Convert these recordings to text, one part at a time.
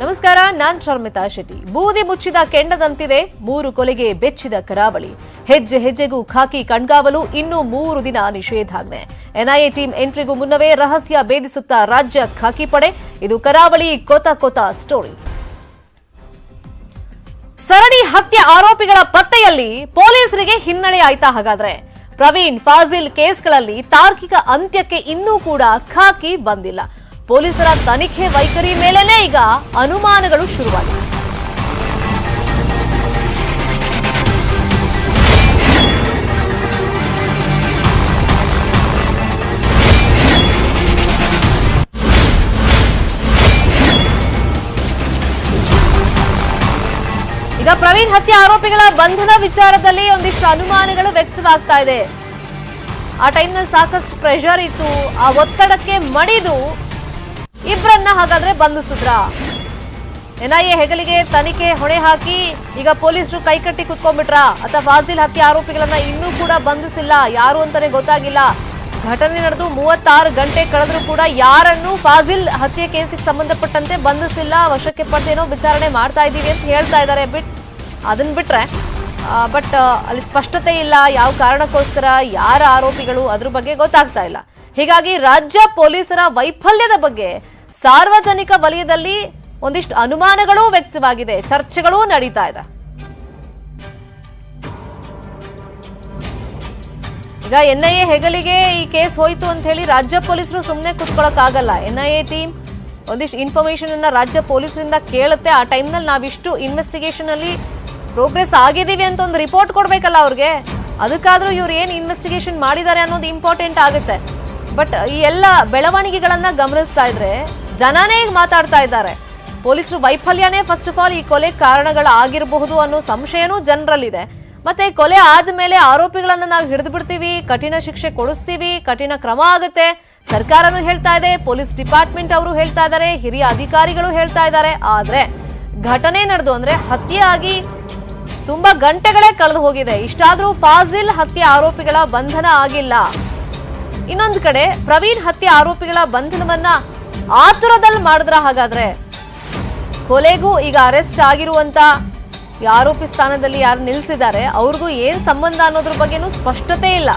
ನಮಸ್ಕಾರ, ನಾನ್ ಶರ್ಮಿತಾ ಶೆಟ್ಟಿ. ಬೂದಿ ಮುಚ್ಚಿದ ಕೆಂಡದಂತಿದೆ, ಮೂರು ಕೊಲೆಗೆ ಬೆಚ್ಚಿದ ಕರಾವಳಿ. ಹೆಜ್ಜೆ ಹೆಜ್ಜೆಗೂ ಖಾಕಿ ಕಣ್ಗಾವಲು, ಇನ್ನು ಮೂರು ದಿನ ನಿಷೇಧಾಜ್ಞೆ. ಎನ್ಐಎ ಟೀಮ್ ಎಂಟ್ರಿಗೂ ಮುನ್ನವೇ ರಹಸ್ಯ ಭೇದಿಸುತ್ತಾ ರಾಜ್ಯ ಖಾಕಿ ಪಡೆ. ಇದು ಕರಾವಳಿ ಕೊತ ಕೊತ ಸ್ಟೋರಿ. ಸರಣಿ ಹತ್ಯೆ ಆರೋಪಿಗಳ ಪತ್ತೆಯಲ್ಲಿ ಪೊಲೀಸರಿಗೆ ಹಿನ್ನಡೆ ಆಯ್ತಾ ಹಾಗಾದ್ರೆ. ಪ್ರವೀಣ್ ಫಾಜಿಲ್ ಕೇಸ್ಗಳಲ್ಲಿ ತಾರ್ಕಿಕ ಅಂತ್ಯಕ್ಕೆ ಇನ್ನೂ ಕೂಡ ಖಾಕಿ ಬಂದಿಲ್ಲ. ಪೊಲೀಸರ ತನಿಖೆ ವೈಖರಿ ಮೇಲೇನೆ ಈಗ ಅನುಮಾನಗಳು ಶುರುವಾಗಿವೆ. ಈಗ ಪ್ರವೀಣ್ ಹತ್ಯೆ ಆರೋಪಿಗಳ ಬಂಧನ ವಿಚಾರದಲ್ಲಿ ಒಂದಿಷ್ಟು ಅನುಮಾನಗಳು ವ್ಯಕ್ತವಾಗ್ತಾ ಇದೆ. ಆ ಟೈಮ್ನಲ್ಲಿ ಸಾಕಷ್ಟು ಪ್ರೆಷರ್ ಇತ್ತು. ಆ ಒತ್ತಡಕ್ಕೆ ಮಣಿದು ಇಬ್ಬರನ್ನ ಹಾಗಾದ್ರೆ ಬಂಧಿಸಿದ್ರ? ಎನ್ಐಎ ಹೆಗಲಿಗೆ ತನಿಖೆ ಹೊಣೆ ಹಾಕಿ ಈಗ ಪೊಲೀಸರು ಕೈಕಟ್ಟಿ ಕುತ್ಕೊಂಡ್ಬಿಟ್ರ? ಅಥವಾ ಫಾಜಿಲ್ ಹತ್ಯೆ ಆರೋಪಿಗಳನ್ನ ಇನ್ನೂ ಕೂಡ ಬಂಧಿಸಿಲ್ಲ? ಯಾರು ಅಂತಾನೆ ಗೊತ್ತಾಗಿಲ್ಲ. ಘಟನೆ ನಡೆದು ಮೂವತ್ತಾರು ಗಂಟೆ ಕಳೆದ್ರೂ ಕೂಡ ಯಾರನ್ನು ಫಾಜಿಲ್ ಹತ್ಯೆ ಕೇಸಿಗೆ ಸಂಬಂಧಪಟ್ಟಂತೆ ಬಂಧಿಸಿಲ್ಲ. ವಶಕ್ಕೆ ಪಡೆದೇನೋ ವಿಚಾರಣೆ ಮಾಡ್ತಾ ಇದ್ದೀವಿ ಅಂತ ಹೇಳ್ತಾ ಇದ್ದಾರೆ. ಬಿಟ್ ಅದನ್ನ ಬಿಟ್ರೆ ಬಟ್ ಅಲ್ಲಿ ಸ್ಪಷ್ಟತೆ ಇಲ್ಲ. ಯಾವ ಕಾರಣಕ್ಕೋಸ್ಕರ, ಯಾರ ಆರೋಪಿಗಳು, ಅದ್ರ ಬಗ್ಗೆ ಗೊತ್ತಾಗ್ತಾ ಇಲ್ಲ. ಹೀಗಾಗಿ ರಾಜ್ಯ ಪೊಲೀಸರ ವೈಫಲ್ಯದ ಬಗ್ಗೆ ಸಾರ್ವಜನಿಕ ವಲಯದಲ್ಲಿ ಒಂದಿಷ್ಟು ಅನುಮಾನಗಳೂ ವ್ಯಕ್ತವಾಗಿದೆ. ಚರ್ಚೆಗಳೂ ನಡೀತಾ ಇದೆ. ಈಗ ಎನ್ಐಎ ಹೆಗಲಿಗೆ ಈ ಕೇಸ್ ಹೋಯ್ತು ಅಂತ ಹೇಳಿ ರಾಜ್ಯ ಪೊಲೀಸರು ಸುಮ್ಮನೆ ಕುತ್ಕೊಳ್ಳೋಕ್ಕಾಗಲ್ಲ ಎನ್ಐಎ ಟೀಮ್ ಒಂದಿಷ್ಟು ಇನ್ಫಾರ್ಮೇಶನ್ ಅನ್ನ ರಾಜ್ಯ ಪೊಲೀಸರಿಂದ ಕೇಳುತ್ತೆ. ಆ ಟೈಮ್ನಲ್ಲಿ ನಾವಿಷ್ಟು ಇನ್ವೆಸ್ಟಿಗೇಷನ್ ಅಲ್ಲಿ ಪ್ರೋಗ್ರೆಸ್ ಆಗಿದ್ದೀವಿ ಅಂತ ಒಂದು ರಿಪೋರ್ಟ್ ಕೊಡ್ಬೇಕಲ್ಲ ಅವ್ರಿಗೆ. ಅದಕ್ಕಾದ್ರೂ ಇವ್ರು ಏನ್ ಇನ್ವೆಸ್ಟಿಗೇಷನ್ ಮಾಡಿದ್ದಾರೆ ಅನ್ನೋದು ಇಂಪಾರ್ಟೆಂಟ್ ಆಗುತ್ತೆ. ಬಟ್ ಈ ಎಲ್ಲ ಬೆಳವಣಿಗೆಗಳನ್ನ ಗಮನಿಸ್ತಾ ಇದ್ರೆ ಜನನೇ ಮಾತಾಡ್ತಾ ಇದ್ದಾರೆ. ಪೊಲೀಸರು ವೈಫಲ್ಯನೇ ಫಸ್ಟ್ ಆಫ್ ಆಲ್ ಈ ಕೊಲೆ ಕಾರಣಗಳಾಗಿರಬಹುದು ಅನ್ನೋ ಸಂಶಯನೂ ಜನರಲ್ಲಿದೆ. ಮತ್ತೆ ಕೊಲೆ ಆದ್ಮೇಲೆ ಆರೋಪಿಗಳನ್ನ ನಾವು ಹಿಡಿದು ಬಿಡ್ತೀವಿ, ಕಠಿಣ ಶಿಕ್ಷೆ ಕೊಡಿಸ್ತೀವಿ, ಕಠಿಣ ಕ್ರಮ ಆಗುತ್ತೆ. ಸರ್ಕಾರನು ಹೇಳ್ತಾ ಇದೆ, ಪೊಲೀಸ್ ಡಿಪಾರ್ಟ್ಮೆಂಟ್ ಅವರು ಹೇಳ್ತಾ ಇದ್ದಾರೆ, ಹಿರಿಯ ಅಧಿಕಾರಿಗಳು ಹೇಳ್ತಾ ಇದ್ದಾರೆ. ಆದ್ರೆ ಘಟನೆ ನಡೆದು ಅಂದ್ರೆ ಹತ್ಯೆ ಆಗಿ ತುಂಬಾ ಗಂಟೆಗಳೇ ಕಳೆದು ಹೋಗಿದೆ. ಇಷ್ಟಾದ್ರೂ ಫಾಜಿಲ್ ಹತ್ಯೆ ಆರೋಪಿಗಳ ಬಂಧನ ಆಗಿಲ್ಲ. ಇನ್ನೊಂದು ಕಡೆ ಪ್ರವೀಣ್ ಹತ್ಯೆ ಆರೋಪಿಗಳ ಬಂಧನವನ್ನ ಆತುರದಲ್ಲಿ ಮಾಡಿದ್ರ ಹಾಗಾದ್ರೆ ಕೊಲೆಗೂ ಈಗ ಅರೆಸ್ಟ್ ಆಗಿರುವಂತ ಆರೋಪಿ ಸ್ಥಾನದಲ್ಲಿ ಯಾರು ನಿಲ್ಲಿಸಿದ್ದಾರೆ ಅವ್ರಿಗೂ ಏನ್ ಸಂಬಂಧ ಅನ್ನೋದ್ರ ಬಗ್ಗೆನೂ ಸ್ಪಷ್ಟತೆ ಇಲ್ಲ.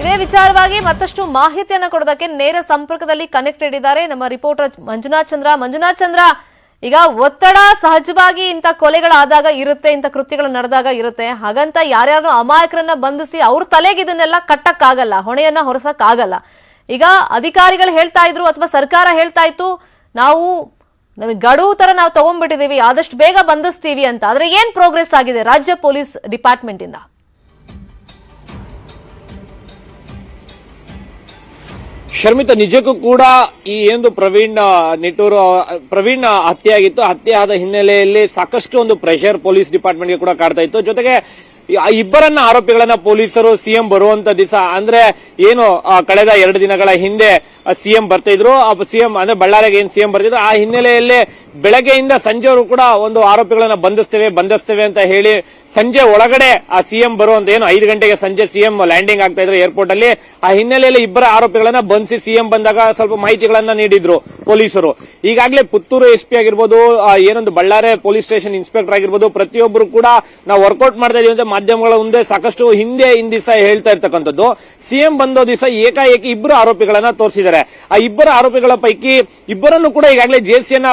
ಇದೇ ವಿಚಾರವಾಗಿ ಮತ್ತಷ್ಟು ಮಾಹಿತಿಯನ್ನ ಕೊಡೋದಕ್ಕೆ ನೇರ ಸಂಪರ್ಕದಲ್ಲಿ ಕನೆಕ್ಟೆಡ್ ಇದ್ದಾರೆ ನಮ್ಮ ರಿಪೋರ್ಟರ್ ಮಂಜುನಾಥ್ ಚಂದ್ರ. ಮಂಜುನಾಥ್ ಚಂದ್ರ, ಈಗ ಒತ್ತಡ ಸಹಜವಾಗಿ ಇಂಥ ಕೊಲೆಗಳಾದಾಗ ಇರುತ್ತೆ, ಇಂಥ ಕೃತ್ಯಗಳು ನಡೆದಾಗ ಇರುತ್ತೆ. ಹಾಗಂತ ಯಾರ್ಯಾರು ಅಮಾಯಕರನ್ನ ಬಂಧಿಸಿ ಅವ್ರ ತಲೆಗೆ ಇದನ್ನೆಲ್ಲ ಕಟ್ಟಕ್ಕಾಗಲ್ಲ, ಹೊಣೆಯನ್ನ ಹೊರಸಕ್ಕಾಗಲ್ಲ. ಈಗ ಅಧಿಕಾರಿಗಳು ಹೇಳ್ತಾ ಇದ್ರು ಅಥವಾ ಸರ್ಕಾರ ಹೇಳ್ತಾ ಇತ್ತು, ನಾವು ಗಡುವು ತರ ನಾವು ತಗೊಂಡ್ಬಿಟ್ಟಿದೀವಿ, ಆದಷ್ಟು ಬೇಗ ಬಂಧಿಸ್ತೀವಿ ಅಂತ. ಆದ್ರೆ ಏನ್ ಪ್ರೋಗ್ರೆಸ್ ಆಗಿದೆ ರಾಜ್ಯ ಪೊಲೀಸ್ ಡಿಪಾರ್ಟ್ಮೆಂಟ್ ಇಂದ ಶರ್ಮಿತ, ನಿಜಕ್ಕೂ ಕೂಡ ಈ ಏನು ಪ್ರವೀಣ್ ನಿಟೂರು ಪ್ರವೀಣ್ ಹತ್ಯೆ ಆಗಿತ್ತು. ಹತ್ಯೆ ಆದ ಹಿನ್ನೆಲೆಯಲ್ಲಿ ಸಾಕಷ್ಟು ಒಂದು ಪ್ರೆಷರ್ ಪೊಲೀಸ್ ಡಿಪಾರ್ಟ್ಮೆಂಟ್ಗೆ ಕೂಡ ಕಾಡ್ತಾ ಇತ್ತು. ಜೊತೆಗೆ ಆ ಇಬ್ಬರನ್ನ ಆರೋಪಿಗಳನ್ನ ಪೊಲೀಸರು ಸಿಎಂ ಬರುವಂತ ದಿವಸ, ಅಂದ್ರೆ ಏನು ಕಳೆದ ಎರಡು ದಿನಗಳ ಹಿಂದೆ ಸಿಎಂ ಬರ್ತಾ ಇದ್ರು. ಸಿಎಂ, ಅಂದ್ರೆ ಬಳ್ಳಾರಿಗೆ ಏನ್ ಸಿಎಂ ಬರ್ತಿದ್ರು, ಆ ಹಿನ್ನೆಲೆಯಲ್ಲಿ ಬೆಳಗ್ಗೆಯಿಂದ ಸಂಜೆವರು ಕೂಡ ಒಂದು ಆರೋಪಿಗಳನ್ನ ಬಂಧಿಸ್ತೇವೆ ಬಂಧಿಸ್ತೇವೆ ಅಂತ ಹೇಳಿ ಸಂಜೆ ಒಳಗಡೆ, ಆ, ಸಿಎಂ ಬರುವಂತ ಏನು, ಐದು ಗಂಟೆಗೆ ಸಂಜೆ ಸಿಎಂ ಲ್ಯಾಂಡಿಂಗ್ ಆಗ್ತಾ ಇದ್ರು ಏರ್ಪೋರ್ಟ್ ಅಲ್ಲಿ. ಆ ಹಿನ್ನೆಲೆಯಲ್ಲಿ ಇಬ್ಬರ ಆರೋಪಿಗಳನ್ನ ಬಂಧಿಸಿ ಸಿಎಂ ಬಂದಾಗ ಸ್ವಲ್ಪ ಮಾಹಿತಿಗಳನ್ನ ನೀಡಿದ್ರು ಪೊಲೀಸರು. ಈಗಾಗಲೇ ಪುತ್ತೂರು ಎಸ್ ಪಿ ಆಗಿರ್ಬೋದು ಏನೊಂದು ಬಳ್ಳಾರಿ ಪೊಲೀಸ್ ಸ್ಟೇಷನ್ ಇನ್ಸ್ಪೆಕ್ಟರ್ ಆಗಿರ್ಬೋದು, ಪ್ರತಿಯೊಬ್ಬರು ಕೂಡ ನಾವು ವರ್ಕೌಟ್ ಮಾಡ್ತಾ ಇದೀವಿ ಅಂತ ಮಾಧ್ಯಮಗಳ ಮುಂದೆ ಸಾಕಷ್ಟು ಹಿಂದೆ ಹಿಂದ್ ದಿವಸ ಹೇಳ್ತಾ ಇರ್ತಕ್ಕಂಥದ್ದು. ಸಿಎಂ ಬಂದೋ ದಿವಸ ಏಕಾಏಕಿ ಇಬ್ಬರು ಆರೋಪಿಗಳನ್ನ ತೋರಿಸಿದ್ದಾರೆ. ಆ ಇಬ್ಬರ ಆರೋಪಿಗಳ ಪೈಕಿ ಇಬ್ಬರನ್ನು ಕೂಡ ಈಗಾಗಲೇ ಜೆಸಿಯನ್ನ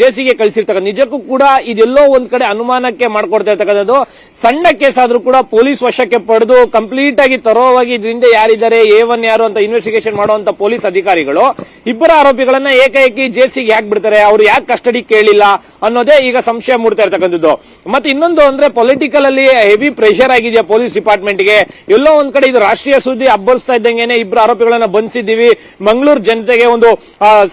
ಜೆಸಿಗೆ ಕಳಿಸಿರ್ತಕ್ಕಂಥ ನಿಜಕ್ಕೂ ಕೂಡ ಇದೆಲ್ಲೋ ಒಂದ್ ಕಡೆ ಅನುಮಾನಕ್ಕೆ ಮಾಡ್ಕೊಡ್ತಾ ಇರ್ತಕ್ಕಂಥದ್ದು. ಸಣ್ಣ ಕೇಸ್ ಆದ್ರೂ ಕೂಡ ಪೊಲೀಸ್ ವಶಕ್ಕೆ ಪಡೆದು ಕಂಪ್ಲೀಟ್ ಆಗಿ ತರೋವಾಗಿ ಇದರಿಂದ ಯಾರಿದ್ದಾರೆ, ಎ ಒನ್ ಯಾರು ಅಂತ ಇನ್ವೆಸ್ಟಿಗೇಷನ್ ಮಾಡುವಂತ ಪೊಲೀಸ್ ಅಧಿಕಾರಿಗಳು, ಇಬ್ಬರ ಆರೋಪಿಗಳನ್ನ ಏಕಾಏಕಿ ಜೆಸಿಗೆ ಯಾಕೆ ಬಿಡ್ತಾರೆ, ಅವ್ರು ಯಾಕೆ ಕಸ್ಟಡಿ ಕೇಳಿಲ್ಲ ಅನ್ನೋದೇ ಈಗ ಸಂಶಯ ಮೂಡ್ತಾ ಇರ್ತಕ್ಕಂಥದ್ದು. ಮತ್ತೆ ಇನ್ನೊಂದು ಅಂದ್ರೆ ಪೊಲಿಟಿಕಲ್ ಅಲ್ಲಿ ಹೆವಿ ಪ್ರೆಷರ್ ಆಗಿದೆಯಾ ಪೊಲೀಸ್ ಡಿಪಾರ್ಟ್ಮೆಂಟ್ಗೆ ಎಲ್ಲೋ ಒಂದ್ ಕಡೆ ಇದು ರಾಷ್ಟ್ರೀಯ ಸುದ್ದಿ ಅಬ್ಬರಿಸ್ತಾ ಇದ್ದಂಗೆನೆ ಇಬ್ಬರು ಆರೋಪಿಗಳನ್ನ ಬಂಧಿಸಿದ್ದೀವಿ. ಮಂಗಳೂರು ಜನತೆಗೆ ಒಂದು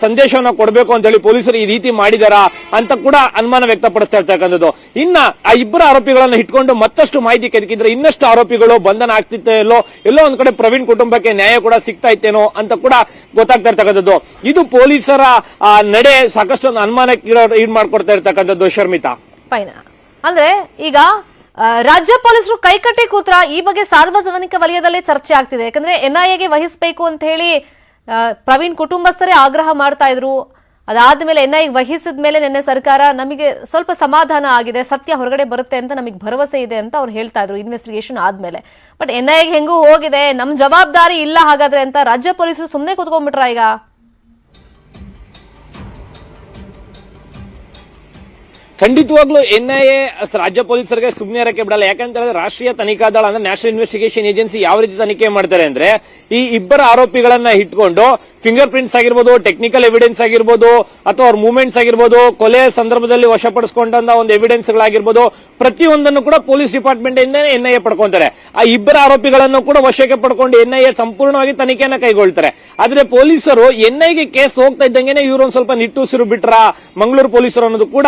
ಸಂದೇಶವನ್ನ ಕೊಡಬೇಕು ಅಂತ ಹೇಳಿ ಪೊಲೀಸರು ಈ ರೀತಿ ಮಾಡಿದಾರ ಅಂತ ಕೂಡ ಅನುಮಾನ ವ್ಯಕ್ತಪಡಿಸ್ತಾ ಇರ್ತಕ್ಕಂಥದ್ದು. ಇನ್ನ ಆ ಇಬ್ಬರು ಆರೋಪಿಗಳನ್ನ ಇಟ್ಕೊಂಡು ಮತ್ತಷ್ಟು ಮಾಹಿತಿ ಕೆದಕಿದ್ರೆ ಇನ್ನಷ್ಟು ಆರೋಪಿಗಳು ಬಂಧನ ಆಗ್ತಿತ್ತೋ ಎಲ್ಲೋ ಎಲ್ಲೋ ಒಂದ್ ಕಡೆ ಪ್ರವೀಣ್ ಕುಟುಂಬಕ್ಕೆ ನ್ಯಾಯ ಕೂಡ ಸಿಗ್ತಾ ಇತ್ತೇನೋ ಅಂತ ಕೂಡ ಗೊತ್ತಾಗ್ತಾ ಇರ್ತಕ್ಕಂಥದ್ದು. ಇದು ಪೊಲೀಸರ ನಡೆ ಸಾಕಷ್ಟು ಅನುಮಾನಕ್ಕೆ ಈಡ್ ಮಾಡ್ಕೊಡ್ತಾ ಇರ್ತಕ್ಕಂಥದ್ದು ಶರ್ಮಿತಾ. ಅಂದ್ರೆ ಈಗ ರಾಜ್ಯ ಪೊಲೀಸರು ಕೈಕಟ್ಟಿ ಕೂತ್ರ ಈ ಬಗ್ಗೆ ಸಾರ್ವಜನಿಕ ವಲಯದಲ್ಲೇ ಚರ್ಚೆ ಆಗ್ತಿದೆ. ಯಾಕಂದ್ರೆ ಎನ್ಐಎಗೆ ವಹಿಸಬೇಕು ಅಂತ ಹೇಳಿ ಪ್ರವೀಣ್ ಕುಟುಂಬಸ್ಥರೇ ಆಗ್ರಹ ಮಾಡ್ತಾ ಇದ್ರು. ಅದಾದ್ಮೇಲೆ ಎನ್ಐ ವಹಿಸಿದ ಮೇಲೆ ನಿನ್ನೆ ಸರ್ಕಾರ ನಮಗೆ ಸ್ವಲ್ಪ ಸಮಾಧಾನ ಆಗಿದೆ, ಸತ್ಯ ಹೊರಗಡೆ ಬರುತ್ತೆ ಅಂತ ನಮಗೆ ಭರವಸೆ ಇದೆ ಅಂತ ಅವ್ರು ಹೇಳ್ತಾ ಇದ್ರು ಇನ್ವೆಸ್ಟಿಗೇಷನ್ ಆದ್ಮೇಲೆ. ಬಟ್ ಎನ್ಐಗೆ ಹೆಂಗೂ ಹೋಗಿದೆ, ನಮ್ ಜವಾಬ್ದಾರಿ ಇಲ್ಲ ಹಾಗಾದ್ರೆ ಅಂತ ರಾಜ್ಯ ಪೊಲೀಸರು ಸುಮ್ಮನೆ ಕೂತ್ಕೊಂಡ್ಬಿಟ್ರ ಈಗ? ಖಂಡಿತವಾಗ್ಲೂ ಎನ್ಐಎ ರಾಜ್ಯ ಪೊಲೀಸರಿಗೆ ಸುಮ್ಮನೆ ಇರಕ್ಕೆ ಬಿಡಲ್ಲ. ಯಾಕಂತ ಹೇಳಿದ್ರೆ ರಾಷ್ಟ್ರೀಯ ತನಿಖಾ ದಳ ಅಂದ್ರೆ ನ್ಯಾಷನಲ್ ಇನ್ವೆಸ್ಟಿಗೇಷನ್ ಏಜೆನ್ಸಿ ಯಾವ ರೀತಿ ತನಿಖೆ ಮಾಡ್ತಾರೆ ಅಂದ್ರೆ ಈ ಇಬ್ಬರ ಆರೋಪಿಗಳನ್ನ ಇಟ್ಕೊಂಡು ಫಿಂಗರ್ ಪ್ರಿಂಟ್ಸ್ ಆಗಿರ್ಬೋದು ಟೆಕ್ನಿಕಲ್ ಎವಿಡೆನ್ಸ್ ಆಗಿರ್ಬೋದು, ಅಥವಾ ಅವ್ರ ಮೂವ್ಮೆಂಟ್ಸ್ ಆಗಿರ್ಬೋದು, ಕೊಲೆ ಸಂದರ್ಭದಲ್ಲಿ ವಶಪಡಿಸಿಕೊಂಡಂತ ಒಂದು ಎವಿಡೆನ್ಸ್ ಗಳಾಗಿರ್ಬೋದು ಪ್ರತಿಯೊಂದನ್ನು ಕೂಡ ಪೊಲೀಸ್ ಡಿಪಾರ್ಟ್ಮೆಂಟ್ ಇಂದ ಎನ್ಐಎ ಪಡ್ಕೊಂತಾರೆ. ಆ ಇಬ್ಬರ ಆರೋಪಿಗಳನ್ನು ಕೂಡ ವಶಕ್ಕೆ ಪಡ್ಕೊಂಡು ಎನ್ಐಎ ಸಂಪೂರ್ಣವಾಗಿ ತನಿಖೆಯನ್ನ ಕೈಗೊಳ್ತಾರೆ. ಆದ್ರೆ ಪೊಲೀಸರು ಎನ್ಐಗೆ ಕೇಸ್ ಹೋಗ್ತಾ ಇದ್ದಂಗೆನೆ ಇವರು ಒಂದ್ ಸ್ವಲ್ಪ ನಿಟ್ಟುಸಿರು ಬಿಟ್ರ, ಮಂಗಳೂರು ಪೊಲೀಸರು ಅನ್ನೋದು ಕೂಡ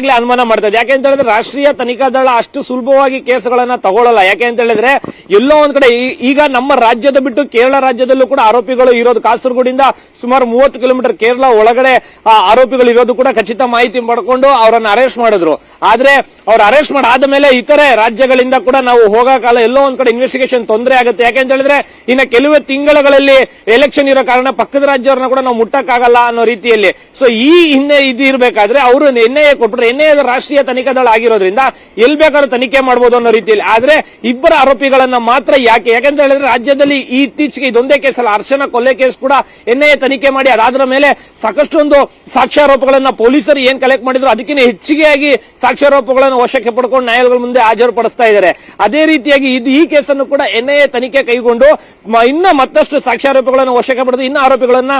ಈಗಾಗಲೇ ಅನುಮಾನ ಮಾಡ್ತದೆ ಯಾಕೆ ಅಂತ ಹೇಳಿದ್ರೆ ರಾಷ್ಟ್ರೀಯ ತನಿಖಾ ದಳ ಅಷ್ಟು ಸುಲಭವಾಗಿ ಕೇಸ್ಗಳನ್ನ ತಗೊಳ್ಳಲ್ಲ. ಯಾಕೆ ಅಂತ ಹೇಳಿದ್ರೆ ಎಲ್ಲೋ ಒಂದ್ ಕಡೆ ಈಗ ನಮ್ಮ ರಾಜ್ಯದ ಬಿಟ್ಟು ಕೇರಳ ರಾಜ್ಯದಲ್ಲೂ ಕೂಡ ಆರೋಪಿಗಳು ಇರೋದು. ಕಾಸರಗೋಡಿಂದ ಸುಮಾರು ಮೂವತ್ತು ಕಿಲೋಮೀಟರ್ ಕೇರಳ ಒಳಗಡೆ ಆರೋಪಿಗಳು ಇರೋದು ಕೂಡ ಖಚಿತ ಮಾಹಿತಿ ಪಡ್ಕೊಂಡು ಅವರನ್ನ ಅರೆಸ್ಟ್ ಮಾಡಿದ್ರು. ಆದ್ರೆ ಅವ್ರು ಅರೆಸ್ಟ್ ಮಾಡಾದ ಮೇಲೆ ಇತರೆ ರಾಜ್ಯಗಳಿಂದ ಕೂಡ ನಾವು ಹೋಗಕಾಲ ಎಲ್ಲೋ ಒಂದ್ ಕಡೆ ಇನ್ವೆಸ್ಟಿಗೇಷನ್ ತೊಂದರೆ ಆಗುತ್ತೆ. ಯಾಕೆ ಅಂತ ಹೇಳಿದ್ರೆ ಇನ್ನ ಕೆಲವೇ ತಿಂಗಳುಗಳಲ್ಲಿ ಎಲೆಕ್ಷನ್ ಇರೋ ಕಾರಣ ಪಕ್ಕದ ರಾಜ್ಯವ್ರನ್ನ ಕೂಡ ನಾವು ಮುಟ್ಟಕ್ಕಾಗಲ್ಲ ಅನ್ನೋ ರೀತಿಯಲ್ಲಿ. ಸೊ ಈ ಹಿಂದೆ ಇದು ಇರಬೇಕಾದ್ರೆ ಅವರು ಎನ್ಐಎ ಕೊಟ್ಬಿಟ್ರೆ ಎನ್ಐಎ ರಾಷ್ಟ್ರೀಯ ತನಿಖಾ ದಳ ಆಗಿರೋದ್ರಿಂದ ಎಲ್ಲಿ ಬೇಕಾದ್ರೂ ತನಿಖೆ ಮಾಡಬಹುದು ಅನ್ನೋ ರೀತಿಯಲ್ಲಿ. ಆದ್ರೆ ಇಬ್ಬರ ಆರೋಪಿಗಳನ್ನ ಮಾತ್ರ ಯಾಕೆ? ಯಾಕಂತ ಹೇಳಿದ್ರೆ ರಾಜ್ಯದಲ್ಲಿ ಇತ್ತೀಚೆಗೆ ಇದೊಂದೇ ಕೇಸಲ್ಲ ಅರ್ಚನಾ ಕೊಲೆ ಕೇಸ್ ಕೂಡ ಎನ್ಐಎ ತನಿಖೆ ಮಾಡಿ ಅದಾದ್ರ ಮೇಲೆ ಸಾಕಷ್ಟೊಂದು ಸಾಕ್ಷ್ಯಾರೋಪಗಳನ್ನ ಪೊಲೀಸರು ಏನ್ ಕಲೆಕ್ಟ್ ಮಾಡಿದ್ರು ಅದಕ್ಕಿಂತ ಹೆಚ್ಚಿಗೆಯಾಗಿ ಸಾಕ್ಷ್ಯಾರೋಪಗಳನ್ನು ವಶಕ್ಕೆ ಪಡ್ಕೊಂಡು ನ್ಯಾಯಾಲಯಗಳ ಮುಂದೆ ಹಾಜರುಪಡಿಸ್ತಾ ಇದ್ದಾರೆ ಅದೇ ರೀತಿಯಾಗಿ ಇದು ಈ ಕೇಸನ್ನು ಕೂಡ ಎನ್ಐಎ ತನಿಖೆ ಕೈಗೊಂಡು ಇನ್ನ ಮತ್ತಷ್ಟು ಸಾಕ್ಷ್ಯಾರೋಪಗಳನ್ನು ವಶಕ್ಕೆ ಪಡೆದು ಇನ್ನ ಆರೋಪಿಗಳನ್ನ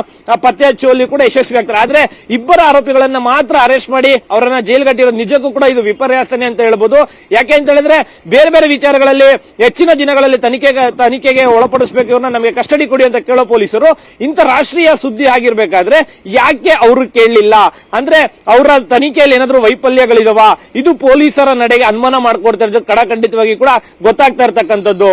ಪತ್ತೆ ಹಚ್ಚುವಲ್ಲಿ ಕೂಡ ಯಶಸ್ವಿ ಆಗ್ತಾರೆ. ಆದ್ರೆ ಇಬ್ಬರ ಆರೋಪಿಗಳನ್ನ ಮಾತ್ರ ಅರೆಸ್ಟ್ ಮಾಡಿ ಅವರನ್ನ ಜೈಲ್ಗಟ್ಟಿರೋದು ನಿಜಕ್ಕೂ ಕೂಡ ಇದು ವಿಪರ್ಯಾಸನೆ ಅಂತ ಹೇಳ್ಬೋದು. ಯಾಕೆ ಅಂತ ಹೇಳಿದ್ರೆ ಬೇರೆ ಬೇರೆ ವಿಚಾರಗಳಲ್ಲಿ ಹೆಚ್ಚಿನ ದಿನಗಳಲ್ಲಿ ತನಿಖೆಗೆ ತನಿಖೆಗೆ ಒಳಪಡಿಸಬೇಕು ಇವ್ರನ್ನ ನಮಗೆ ಕಸ್ಟಡಿ ಕೊಡಿ ಅಂತ ಕೇಳೋ ಪೊಲೀಸರು. ಇಂಥ ರಾಷ್ಟ್ರೀಯ ಸುದ್ದಿ ಆಗಿರ್ಬೇಕಾದ್ರೆ ಯಾಕೆ ಅವರು ಕೇಳಲಿಲ್ಲ? ಅಂದ್ರೆ ಅವರ ತನಿಖೆಯಲ್ಲಿ ಏನಾದರೂ ವೈಫಲ್ಯಗಳಿದಾವ? ಇದು ಪೊಲೀಸರ ನಡೆಗೆ ಅನುಮಾನ ಮಾಡ್ಕೊಡ್ತಾ ಇರೋದು ಕಡಖಂಡಿತವಾಗಿ ಕೂಡ ಗೊತ್ತಾಗ್ತಾ ಇರ್ತಕ್ಕಂಥದ್ದು.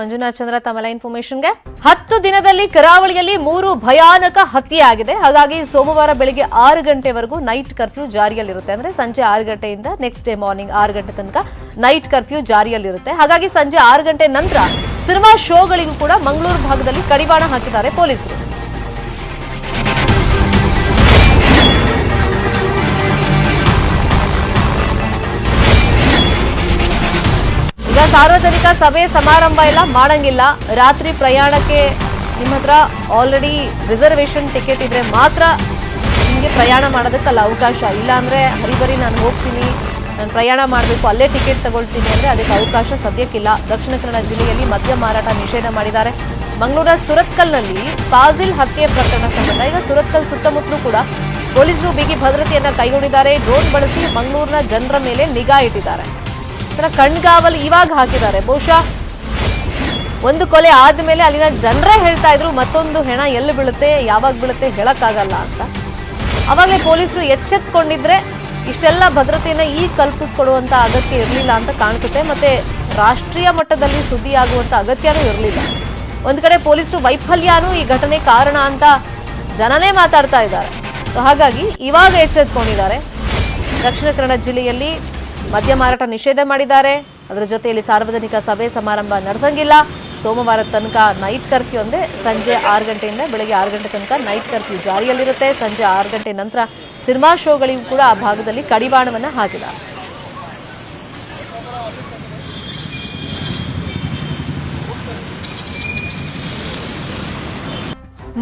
ಮಂಜುನಾಥ್ ಚಂದ್ರ ತಮ್ಮ ಇನ್ಫಾರ್ಮೇಶನ್ಗೆ ಹತ್ತು ದಿನದಲ್ಲಿ ಕರಾವಳಿಯಲ್ಲಿ ಮೂರು ಭಯಾನಕ ಹತ್ಯೆ ಆಗಿದೆ. ಹಾಗಾಗಿ ಸೋಮವಾರ ಬೆಳಿಗ್ಗೆ ಆರು ಗಂಟೆವರೆಗೂ ನೈಟ್ ಕರ್ಫ್ಯೂ ಜಾರಿಯಲ್ಲಿರುತ್ತೆ ಅಂದ್ರೆ ಸಂಜೆ ಆರು ಗಂಟೆಯಿಂದ ನೆಕ್ಸ್ಟ್ ಡೇ ಮಾರ್ನಿಂಗ್ ಆರು ಗಂಟೆ ತನಕ ನೈಟ್ ಕರ್ಫ್ಯೂ ಜಾರಿಯಲ್ಲಿರುತ್ತೆ. ಹಾಗಾಗಿ ಸಂಜೆ ಆರು ಗಂಟೆ ನಂತರ ಸಿನಿಮಾ ಶೋಗಳಿಗೂ ಕೂಡ ಮಂಗಳೂರು ಭಾಗದಲ್ಲಿ ಕಡಿವಾಣ ಹಾಕಿದ್ದಾರೆ ಪೊಲೀಸರು. ಈಗ ಸಾರ್ವಜನಿಕ ಸಭೆ ಸಮಾರಂಭ ಎಲ್ಲ ಮಾಡಂಗಿಲ್ಲ. ರಾತ್ರಿ ಪ್ರಯಾಣಕ್ಕೆ ನಿಮ್ಮ ಹತ್ರ ಆಲ್ರೆಡಿ ರಿಸರ್ವೇಶನ್ ಟಿಕೆಟ್ ಇದ್ರೆ ಮಾತ್ರ ನಿಮಗೆ ಪ್ರಯಾಣ ಮಾಡೋದಕ್ಕಲ್ಲ ಅವಕಾಶ ಇಲ್ಲ ಅಂದ್ರೆ ಹರಿಬರಿ ನಾನು ಹೋಗ್ತೀನಿ, ನಾನು ಪ್ರಯಾಣ ಮಾಡಬೇಕು, ಅಲ್ಲೇ ಟಿಕೆಟ್ ತಗೊಳ್ತೀನಿ ಅಂದರೆ ಅದಕ್ಕೆ ಅವಕಾಶ ಸದ್ಯಕ್ಕಿಲ್ಲ. ದಕ್ಷಿಣ ಕನ್ನಡ ಜಿಲ್ಲೆಯಲ್ಲಿ ಮದ್ಯ ಮಾರಾಟ ನಿಷೇಧ ಮಾಡಿದ್ದಾರೆ. ಮಂಗಳೂರ ಸುರತ್ಕಲ್ನಲ್ಲಿ ಫಾಜಿಲ್ ಹತ್ಯೆ ಪ್ರಕರಣ ಸಂಬಂಧ ಈಗ ಸುರತ್ಕಲ್ ಸುತ್ತಮುತ್ತಲೂ ಕೂಡ ಪೊಲೀಸರು ಬಿಗಿ ಭದ್ರತೆಯನ್ನು ಕೈಗೊಂಡಿದ್ದಾರೆ. ಡ್ರೋನ್ ಬಳಸಿ ಮಂಗಳೂರಿನ ಜನರ ಮೇಲೆ ನಿಗಾ ಇಟ್ಟಿದ್ದಾರೆ. ತರ ಕಣ್ಗಾವಲು ಇವಾಗ ಹಾಕಿದ್ದಾರೆ. ಬಹುಶಃ ಒಂದು ಕೊಲೆ ಆದ್ಮೇಲೆ ಅಲ್ಲಿನ ಜನರೇ ಹೇಳ್ತಾ ಇದ್ರು, ಮತ್ತೊಂದು ಹೆಣ ಎಲ್ಲಿ ಬೀಳುತ್ತೆ, ಯಾವಾಗ ಬೀಳುತ್ತೆ ಹೇಳಕ್ಕಾಗಲ್ಲ ಅಂತ. ಅವಾಗಲೇ ಪೊಲೀಸರು ಎಚ್ಚೆತ್ಕೊಂಡಿದ್ರೆ ಇಷ್ಟೆಲ್ಲ ಭದ್ರತೆಯನ್ನು ಈ ಕಲ್ಪಿಸ್ಕೊಡುವಂತ ಅಗತ್ಯ ಇರಲಿಲ್ಲ ಅಂತ ಕಾಣಿಸುತ್ತೆ. ಮತ್ತೆ ರಾಷ್ಟ್ರೀಯ ಮಟ್ಟದಲ್ಲಿ ಸುದ್ದಿ ಆಗುವಂತ ಅಗತ್ಯನೂ ಇರಲಿಲ್ಲ. ಒಂದು ಕಡೆ ಪೊಲೀಸರು ವೈಫಲ್ಯನೂ ಈ ಘಟನೆ ಕಾರಣ ಅಂತ ಜನನೇ ಮಾತಾಡ್ತಾ ಇದ್ದಾರೆ. ಸೊ ಹಾಗಾಗಿ ಇವಾಗ ಎಚ್ಚೆತ್ಕೊಂಡಿದ್ದಾರೆ. ದಕ್ಷಿಣ ಕನ್ನಡ ಜಿಲ್ಲೆಯಲ್ಲಿ ಮದ್ಯ ಮಾರಾಟ ನಿಷೇಧ ಮಾಡಿದ್ದಾರೆ. ಅದರ ಜೊತೆಯಲ್ಲಿ ಸಾರ್ವಜನಿಕ ಸಭೆ ಸಮಾರಂಭ ನಡೆಸಂಗಿಲ್ಲ. ಸೋಮವಾರ ತನಕ ನೈಟ್ ಕರ್ಫ್ಯೂ ಅಂದರೆ ಸಂಜೆ ಆರು ಗಂಟೆಯಿಂದ ಬೆಳಗ್ಗೆ ಆರು ಗಂಟೆ ತನಕ ನೈಟ್ ಕರ್ಫ್ಯೂ ಜಾರಿಯಲ್ಲಿರುತ್ತೆ. ಸಂಜೆ ಆರು ಗಂಟೆ ನಂತರ ಸಿನಿಮಾ ಶೋಗಳಿಗೂ ಕೂಡ ಆ ಭಾಗದಲ್ಲಿ ಕಡಿವಾಣವನ್ನು ಹಾಕಿದ.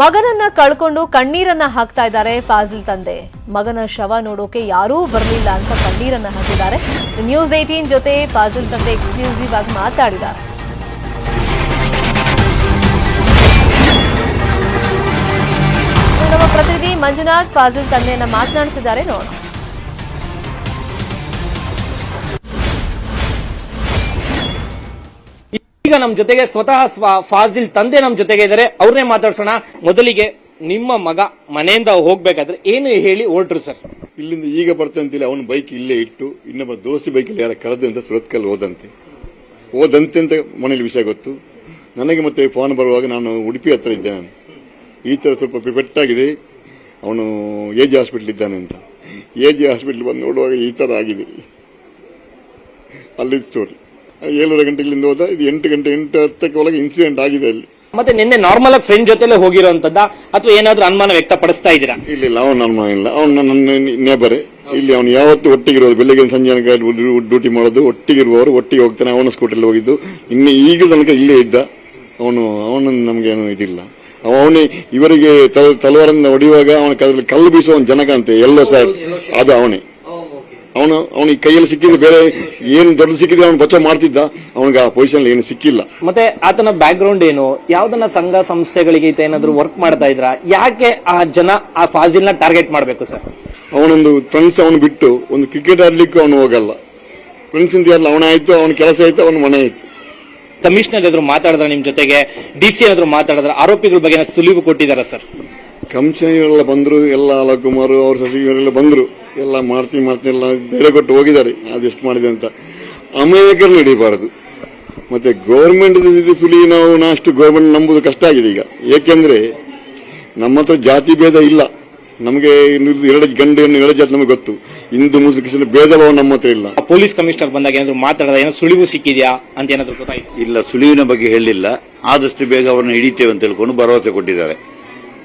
ಮಗನನ್ನ ಕಳ್ಕೊಂಡು ಕಣ್ಣೀರನ್ನ ಹಾಕ್ತಾ ಇದ್ದಾರೆ ಫಾಜಿಲ್ ತಂದೆ. ಮಗನ ಶವ ನೋಡೋಕೆ ಯಾರೂ ಬರಲಿಲ್ಲ ಅಂತ ಕಣ್ಣೀರನ್ನ ಹಾಕಿದ್ದಾರೆ. ನ್ಯೂಸ್ ಏಟೀನ್ ಜೊತೆ ಫಾಜಿಲ್ ತಂದೆ ಎಕ್ಸ್ಕ್ಲೂಸಿವ್ ಆಗಿ ಮಾತಾಡಿದ್ದಾರೆ. ಪ್ರತಿನಿಧಿ ಮಂಜುನಾಥ್ ಫಾಜಿಲ್ ತಂದೆಯನ್ನ ಮಾತನಾಡಿಸಿದ್ದಾರೆ. ನೋಡಿ. ಈಗ ನಮ್ಮ ಜೊತೆಗೆ ಸ್ವತಃ ಸ್ವ- ಫಾಜಿಲ್ ತಂದೆ ನಮ್ಮ ಜೊತೆಗೆ ಇದ್ದಾರೆ. ಅವ್ರನ್ನೇ ಮಾತಾಡ್ಸೋಣ. ಮೊದಲಿಗೆ ನಿಮ್ಮ ಮಗ ಮನೆಯಿಂದ ಹೋಗ್ಬೇಕಾದ್ರೆ ಏನು ಹೇಳಿ ಹೊರಟ್ರು ಸರ್? ಇಲ್ಲಿಂದ ಈಗ ಬರ್ತಂತಿಲ್ಲ ಅವನ ಬೈಕ್ ಇಲ್ಲೇ ಇಟ್ಟು ಇನ್ನೊಬ್ಬ ದೋಸ್ತಿ ಬೈಕಲ್ಲಿ ಯಾರ ಕಳೆದು ಅಂತ ಸುರತ್ಕಲ್ ಹೋದಂತೆ. ಹೋದಂತೆ ಅಂತ ಮನೇಲಿ ವಿಷಯ ಗೊತ್ತು. ನನಗೆ ಮತ್ತೆ ಫೋನ್ ಬರುವಾಗ ನಾನು ಉಡುಪಿ ಹತ್ರ ಇದ್ದೆ ನಾನು. ಈ ಥರ ಸ್ವಲ್ಪ ಪೆಟ್ಟಾಗಿದೆ ಅವನು ಎ ಜಿ ಹಾಸ್ಪಿಟ್ಲ್ ಇದ್ದಾನೆ ಅಂತ. ಎ ಜಿ ಹಾಸ್ಪಿಟ್ಲ್ ಬಂದು ನೋಡುವಾಗ ಈ ಥರ ಆಗಿದೆ. ಅಲ್ಲಿ ಸ್ಟೋರಿ ಏಳೂವರೆ ಗಂಟೆಗಳಿಂದ ಹೋದ ಇದು ಎಂಟು ಗಂಟೆ ಎಂಟು ಹತ್ತಕ್ಕೆ ಒಳಗೆ ಇನ್ಸಿಡೆಂಟ್ ಆಗಿದೆ ಅಲ್ಲಿ. ಮತ್ತೆ ನಿನ್ನೆ ನಾರ್ಮಲ್ ಆಗಿ ಫ್ರೆಂಡ್ ಜೊತೆಲೆ ಹೋಗಿರೋಂಥದ್ದ ಅಥವಾ ಏನಾದ್ರೂ ಅನುಮಾನ ವ್ಯಕ್ತಪಡಿಸ್ತಾ ಇದ್ದೀರಾ? ಇಲ್ಲ ಇಲ್ಲ ಅವನು ಅನುಮಾನ ಇಲ್ಲ. ಅವನು ನನ್ನ ನೇಬರೇ. ಇಲ್ಲಿ ಅವನು ಯಾವತ್ತು ಒಟ್ಟಿಗೆ ಇರೋದು. ಬೆಳಿಗ್ಗೆ ಸಂಜೆ ಡ್ಯೂಟಿ ಮಾಡೋದು. ಒಟ್ಟಿಗೆ ಇರುವವರು ಒಟ್ಟಿಗೆ ಹೋಗ್ತಾನೆ. ಅವನ ಸ್ಕೂಟಲ್ಲಿ ಹೋಗಿದ್ದು. ಇನ್ನು ಈಗ ತನಕ ಇಲ್ಲೇ ಇದ್ದ. ಅವನು ಅವನ ನಮಗೇನು ಇದಿಲ್ಲ. ಅವನೇ ಇವರಿಗೆ ತಲ- ತಲವಾರದಿಂದ ಹೊಡೆಯುವಾಗ ಅವನ ಕೈಯಲ್ಲಿ ಕಲ್ಲು ಬೀಸುವ ಒಂದು ಜನಕ ಅಂತೆ ಎಲ್ಲೋ ಸರ್ ಅದು ಅವನೇ. ಅವನು ಅವನಿಗೆ ಕೈಯಲ್ಲಿ ಸಿಕ್ಕಿದ್ದು ಬೇರೆ ಏನು ದೊಡ್ಡ ಸಿಕ್ಕಿದ್ರೆ ಅವನು ಬಚಾವ್ ಮಾಡ್ತಿದ್ದ ಅವನಿಗೆ ಆ ಪೊಸಿಷನ್ ಏನು ಸಿಕ್ಕಿಲ್ಲ. ಮತ್ತೆ ಆತನ ಬ್ಯಾಕ್ ಗ್ರೌಂಡ್ ಏನು? ಯಾವ್ದನ್ನ ಸಂಘ ಸಂಸ್ಥೆಗಳಿಗೆ ಈತ ಏನಾದ್ರು ವರ್ಕ್ ಮಾಡ್ತಾ ಇದ್ರ? ಯಾಕೆ ಆ ಜನ ಆ ಫಾಜಿಲ್ನ ಟಾರ್ಗೆಟ್ ಮಾಡಬೇಕು ಸರ್ ಅವನೊಂದು ಫ್ರೆಂಡ್ಸ್ ಅವನು ಬಿಟ್ಟು ಒಂದು ಕ್ರಿಕೆಟ್ ಆಡ್ಲಿಕ್ಕೂ ಅವನು ಹೋಗಲ್ಲ. ಫ್ರೆಂಡ್ಸ್ ಅಂತ ಎಲ್ಲ ಅವನ ಆಯ್ತು ಅವನ ಕೆಲಸ ಆಯ್ತು ಅವನ ಮನೆ ಆಯ್ತು. ಕಮಿಷನರ್ ಏನಾದ್ರು ಮಾತಾಡಿದ್ರೆ ನಿಮ್ ಜೊತೆಗೆ, ಡಿ ಸಿ ಏನಾದ್ರು ಮಾತಾಡಿದ್ರೆ ಆರೋಪಿಗಳ ಬಗ್ಗೆ ಸುಲಿವು ಸುಳಿವು ಕೊಟ್ಟಿದಾರ ಸರ್. ಕಮಿಷನರ್ಗಳೆಲ್ಲ ಬಂದ್ರು, ಎಲ್ಲ ಅಲಕುಮಾರ್ ಅವ್ರ ಸಚಿವರೆಲ್ಲ ಬಂದ್ರು. ಎಲ್ಲ ಮಾಡ್ತೀನಿ ಮಾಡ್ತೀನಿ ಎಲ್ಲ ಧೈರ್ಯ ಕೊಟ್ಟು ಹೋಗಿದ್ದಾರೆ. ಅದೆಷ್ಟು ಮಾಡಿದೆ ಅಂತ. ಅಮೇರಿಕರ್ ನಡೀಬಾರದು. ಮತ್ತೆ ಗೌರ್ಮೆಂಟ್ ಸುಲಿ ನಾವು ಅಷ್ಟು ಗೌರ್ಮೆಂಟ್ ನಂಬುದು ಕಷ್ಟ ಆಗಿದೆ ಈಗ. ಏಕೆಂದ್ರೆ ನಮ್ಮ ಹತ್ರ ಜಾತಿ ಭೇದ ಇಲ್ಲ. ನಮಗೆ ಎರಡು ಗಂಡು ಎರಡು ಜಾತಿ ನಮಗೆ ಗೊತ್ತು. ಹಿಂದೂ ಮುಸ್ಲಿಂ ಕ್ರಿಶ್ಚಿಯನ್ ಭೇದ ಭಾವ ನಮ್ಮ ಹತ್ರ ಇಲ್ಲ. ಪೊಲೀಸ್ ಕಮಿಷನರ್ ಬಂದಾಗ ಏನಾದ್ರು ಮಾತಾಡದ ಏನೋ ಸುಳಿವು ಸಿಕ್ಕಿದ್ಯಾ ಅಂತ ಏನಾದ್ರು ಗೊತ್ತಾಯ್ತು? ಇಲ್ಲ ಸುಳಿವಿನ ಬಗ್ಗೆ ಹೇಳಿಲ್ಲ. ಆದಷ್ಟು ಬೇಗ ಅವರನ್ನು ಹಿಡಿತೇವೆ ಅಂತ ಹೇಳ್ಕೊಂಡು ಭರವಸೆ ಕೊಟ್ಟಿದ್ದಾರೆ.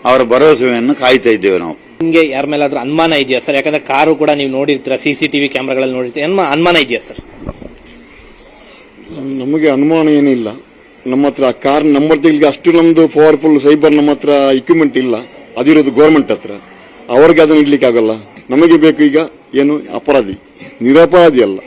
ಅವರ ಭರವಸೆಯನ್ನು ಕಾಯ್ತಾ ಇದ್ದೇವೆ ನಾವು. ನಿಮ್ಗೆ ಯಾರ ಮೇಲಾದ್ರೂ ಅನುಮಾನ ಇದೆಯಾ ಸರ್? ಯಾಕಂದ್ರೆ ಕಾರು ಕೂಡ ನೀವು ನೋಡಿರ್ತೀರಾ ಸಿಸಿಟಿವಿ ಕ್ಯಾಮ್ರಾಗಳಲ್ಲಿ ನೋಡಿರ್ತೀರಾ. ಏನ್ ಅನುಮಾನ ಇದೆಯಾ ಸರ್? ನಮಗೆ ಅನುಮಾನ ಏನಿಲ್ಲ. ನಮ್ಮ ಹತ್ರ ಕಾರ್ ನಂಬರ್ ತೆಗಿಲಿಕ್ಕೆ ಅಷ್ಟು ನಮ್ದು ಪವರ್ಫುಲ್ ಸೈಬರ್ ನಮ್ಮ ಹತ್ರ ಇಕ್ವಿಪ್ಮೆಂಟ್ ಇಲ್ಲ. ಅದಿರೋದು ಗೌರ್ಮೆಂಟ್ ಹತ್ರ. ಅವ್ರಿಗೆ ಅದನ್ನ ಇಡ್ಲಿಕ್ಕೆ ಆಗಲ್ಲ ನಮಗೆ ಬೇಕು ಈಗ ಏನು ಅಪರಾಧಿ ನಿರಪರಾಧಿ ಅಲ್ಲ.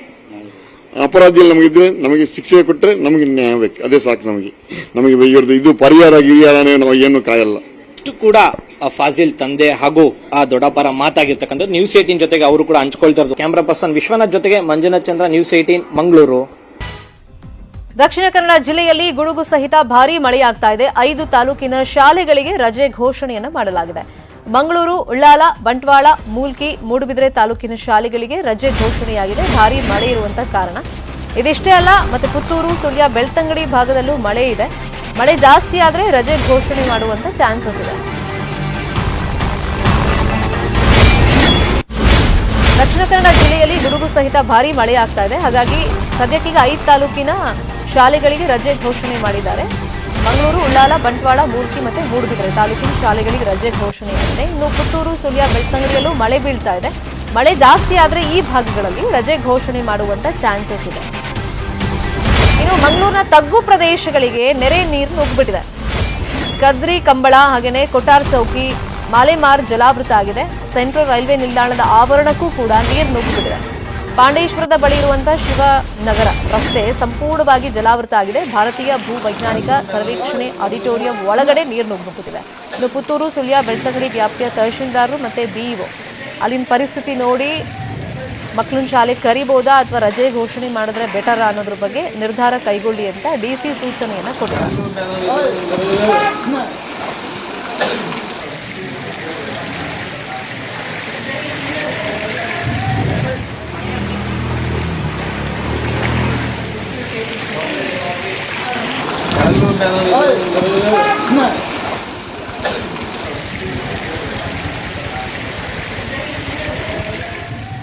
ಅಪರಾಧಿಯಲ್ಲಿ ನಮಗಿದ್ರೆ ನಮಗೆ ಶಿಕ್ಷೆ ಕೊಟ್ಟರೆ ನಮಗೆ ನ್ಯಾಯ ಬೇಕು. ಅದೇ ಸಾಕು ನಮಗೆ. ನಮಗೆ ಇವ್ರದ್ದು ಇದು ಪರಿಹಾರ ಗಿರಿಹಾರ ನಾವು ಏನು ಕಾಯಲ್ಲ. ಇಷ್ಟು ಕೂಡ ಆ ಫಾಜಿಲ್ ತಂದೆ ಹಾಗೂ ಆ ದೊಡ್ಡಪ್ಪರ ಮಾತಾಗಿರ್ತಕ್ಕಂಥ ನ್ಯೂಸ್ ಏಟೀನ್ ಜೊತೆಗೆ ಅವರು ಕೂಡ ಹಂಚ್ಕೊಳ್ತಾ ಇರೋದು ಕ್ಯಾಮ್ರಾ ಪರ್ಸನ್ ವಿಶ್ವನಾಥ್ ಜೊತೆಗೆ ಮಂಜುನಾಥ್ ಚಂದ್ರ ನ್ಯೂಸ್ ಏಟೀನ್ ಮಂಗಳೂರು. ದಕ್ಷಿಣ ಕನ್ನಡ ಜಿಲ್ಲೆಯಲ್ಲಿ ಗುಡುಗು ಸಹಿತ ಭಾರೀ ಮಳೆಯಾಗ್ತಾ ಇದೆ. ಐದು ತಾಲೂಕಿನ ಶಾಲೆಗಳಿಗೆ ರಜೆ ಘೋಷಣೆಯನ್ನು ಮಾಡಲಾಗಿದೆ. ಮಂಗಳೂರು, ಉಳ್ಳಾಲ, ಬಂಟ್ವಾಳ, ಮೂಲ್ಕಿ, ಮೂಡುಬಿದಿರೆ ತಾಲೂಕಿನ ಶಾಲೆಗಳಿಗೆ ರಜೆ ಘೋಷಣೆಯಾಗಿದೆ. ಭಾರೀ ಮಳೆ ಇರುವಂತ ಕಾರಣ. ಇದಿಷ್ಟೇ ಅಲ್ಲ, ಮತ್ತೆ ಪುತ್ತೂರು, ಸುಳ್ಯ, ಬೆಳ್ತಂಗಡಿ ಭಾಗದಲ್ಲೂ ಮಳೆ ಇದೆ. ಮಳೆ ಜಾಸ್ತಿ ಆದರೆ ರಜೆ ಘೋಷಣೆ ಮಾಡುವಂತ ಚಾನ್ಸಸ್ ಇದೆ. ದಕ್ಷಿಣ ಕನ್ನಡ ಜಿಲ್ಲೆಯಲ್ಲಿ ಗುಡುಗು ಸಹಿತ ಭಾರಿ ಮಳೆ ಆಗ್ತಾ ಇದೆ. ಹಾಗಾಗಿ ಸದ್ಯಕ್ಕೀಗ ಐದು ತಾಲೂಕಿನ ಶಾಲೆಗಳಿಗೆ ರಜೆ ಘೋಷಣೆ ಮಾಡಿದ್ದಾರೆ. ಮಂಗಳೂರು, ಉಳ್ಳಾಲ, ಬಂಟ್ವಾಳ, ಮೂರ್ತಿ ಮತ್ತು ಮೂಡುಬಿದ್ರೆ ತಾಲೂಕಿನ ಶಾಲೆಗಳಿಗೆ ರಜೆ ಘೋಷಣೆ ಘೋಷಣೆಯಾಗಿದೆ ಇನ್ನು ಪುತ್ತೂರು ಸುಳ್ಯ ಬೆಳ್ತಂಗಡಿಯಲ್ಲೂ ಮಳೆ ಬೀಳ್ತಾ ಇದೆ. ಮಳೆ ಜಾಸ್ತಿ ಆದರೆ ಈ ಭಾಗಗಳಲ್ಲಿ ರಜೆ ಘೋಷಣೆ ಮಾಡುವಂತ ಚಾನ್ಸಸ್ ಇದೆ. ಇನ್ನು ಮಂಗಳೂರಿನ ತಗ್ಗು ಪ್ರದೇಶಗಳಿಗೆ ನೆರೆ ನೀರು ನುಗ್ಗಿಬಿಟ್ಟಿದೆ ಕದ್ರಿ, ಕಂಬಳ ಹಾಗೆಯೇ ಕೊಟ್ಟಾರ್ ಚೌಕಿ, ಮಾಲೆಮಾರ್ ಜಲಾವೃತ ಆಗಿದೆ. ಸೆಂಟ್ರಲ್ ರೈಲ್ವೆ ನಿಲ್ದಾಣದ ಆವರಣಕ್ಕೂ ಕೂಡ ನೀರು ನುಗ್ಗಿಬಿಟ್ಟಿದೆ ಪಾಂಡೇಶ್ವರದ ಬಳಿ ಇರುವಂತಹ ಶಿವನಗರ. ರಸ್ತೆ ಸಂಪೂರ್ಣವಾಗಿ ಜಲಾವೃತ ಆಗಿದೆ. ಭಾರತೀಯ ಭೂ ವೈಜ್ಞಾನಿಕ ಸರ್ವೇಕ್ಷಣೆ ಆಡಿಟೋರಿಯಂ ಒಳಗಡೆ ನೀರು ನುಗ್ಗುತ್ತಿದೆ. ಇನ್ನು ಪುತ್ತೂರು, ಸುಳ್ಯ, ಬೆಳ್ತಂಗಡಿ ವ್ಯಾಪ್ತಿಯ ತಹಶೀಲ್ದಾರರು ಮತ್ತೆ ಬಿಇಒ ಅಲ್ಲಿನ ಪರಿಸ್ಥಿತಿ ನೋಡಿ ಮಕ್ಕಳನ್ನ ಶಾಲೆ ಕರಿಬೋದಾ ಅಥವಾ ರಜೆ ಘೋಷಣೆ ಮಾಡಿದ್ರೆ ಬೆಟರ್ ಅನ್ನೋದ್ರ ಬಗ್ಗೆ ನಿರ್ಧಾರ ಕೈಗೊಳ್ಳಿ ಅಂತ ಡಿಸಿ ಸೂಚನೆಯನ್ನ ಕೊಟ್ಟಿದ್ದಾರೆ.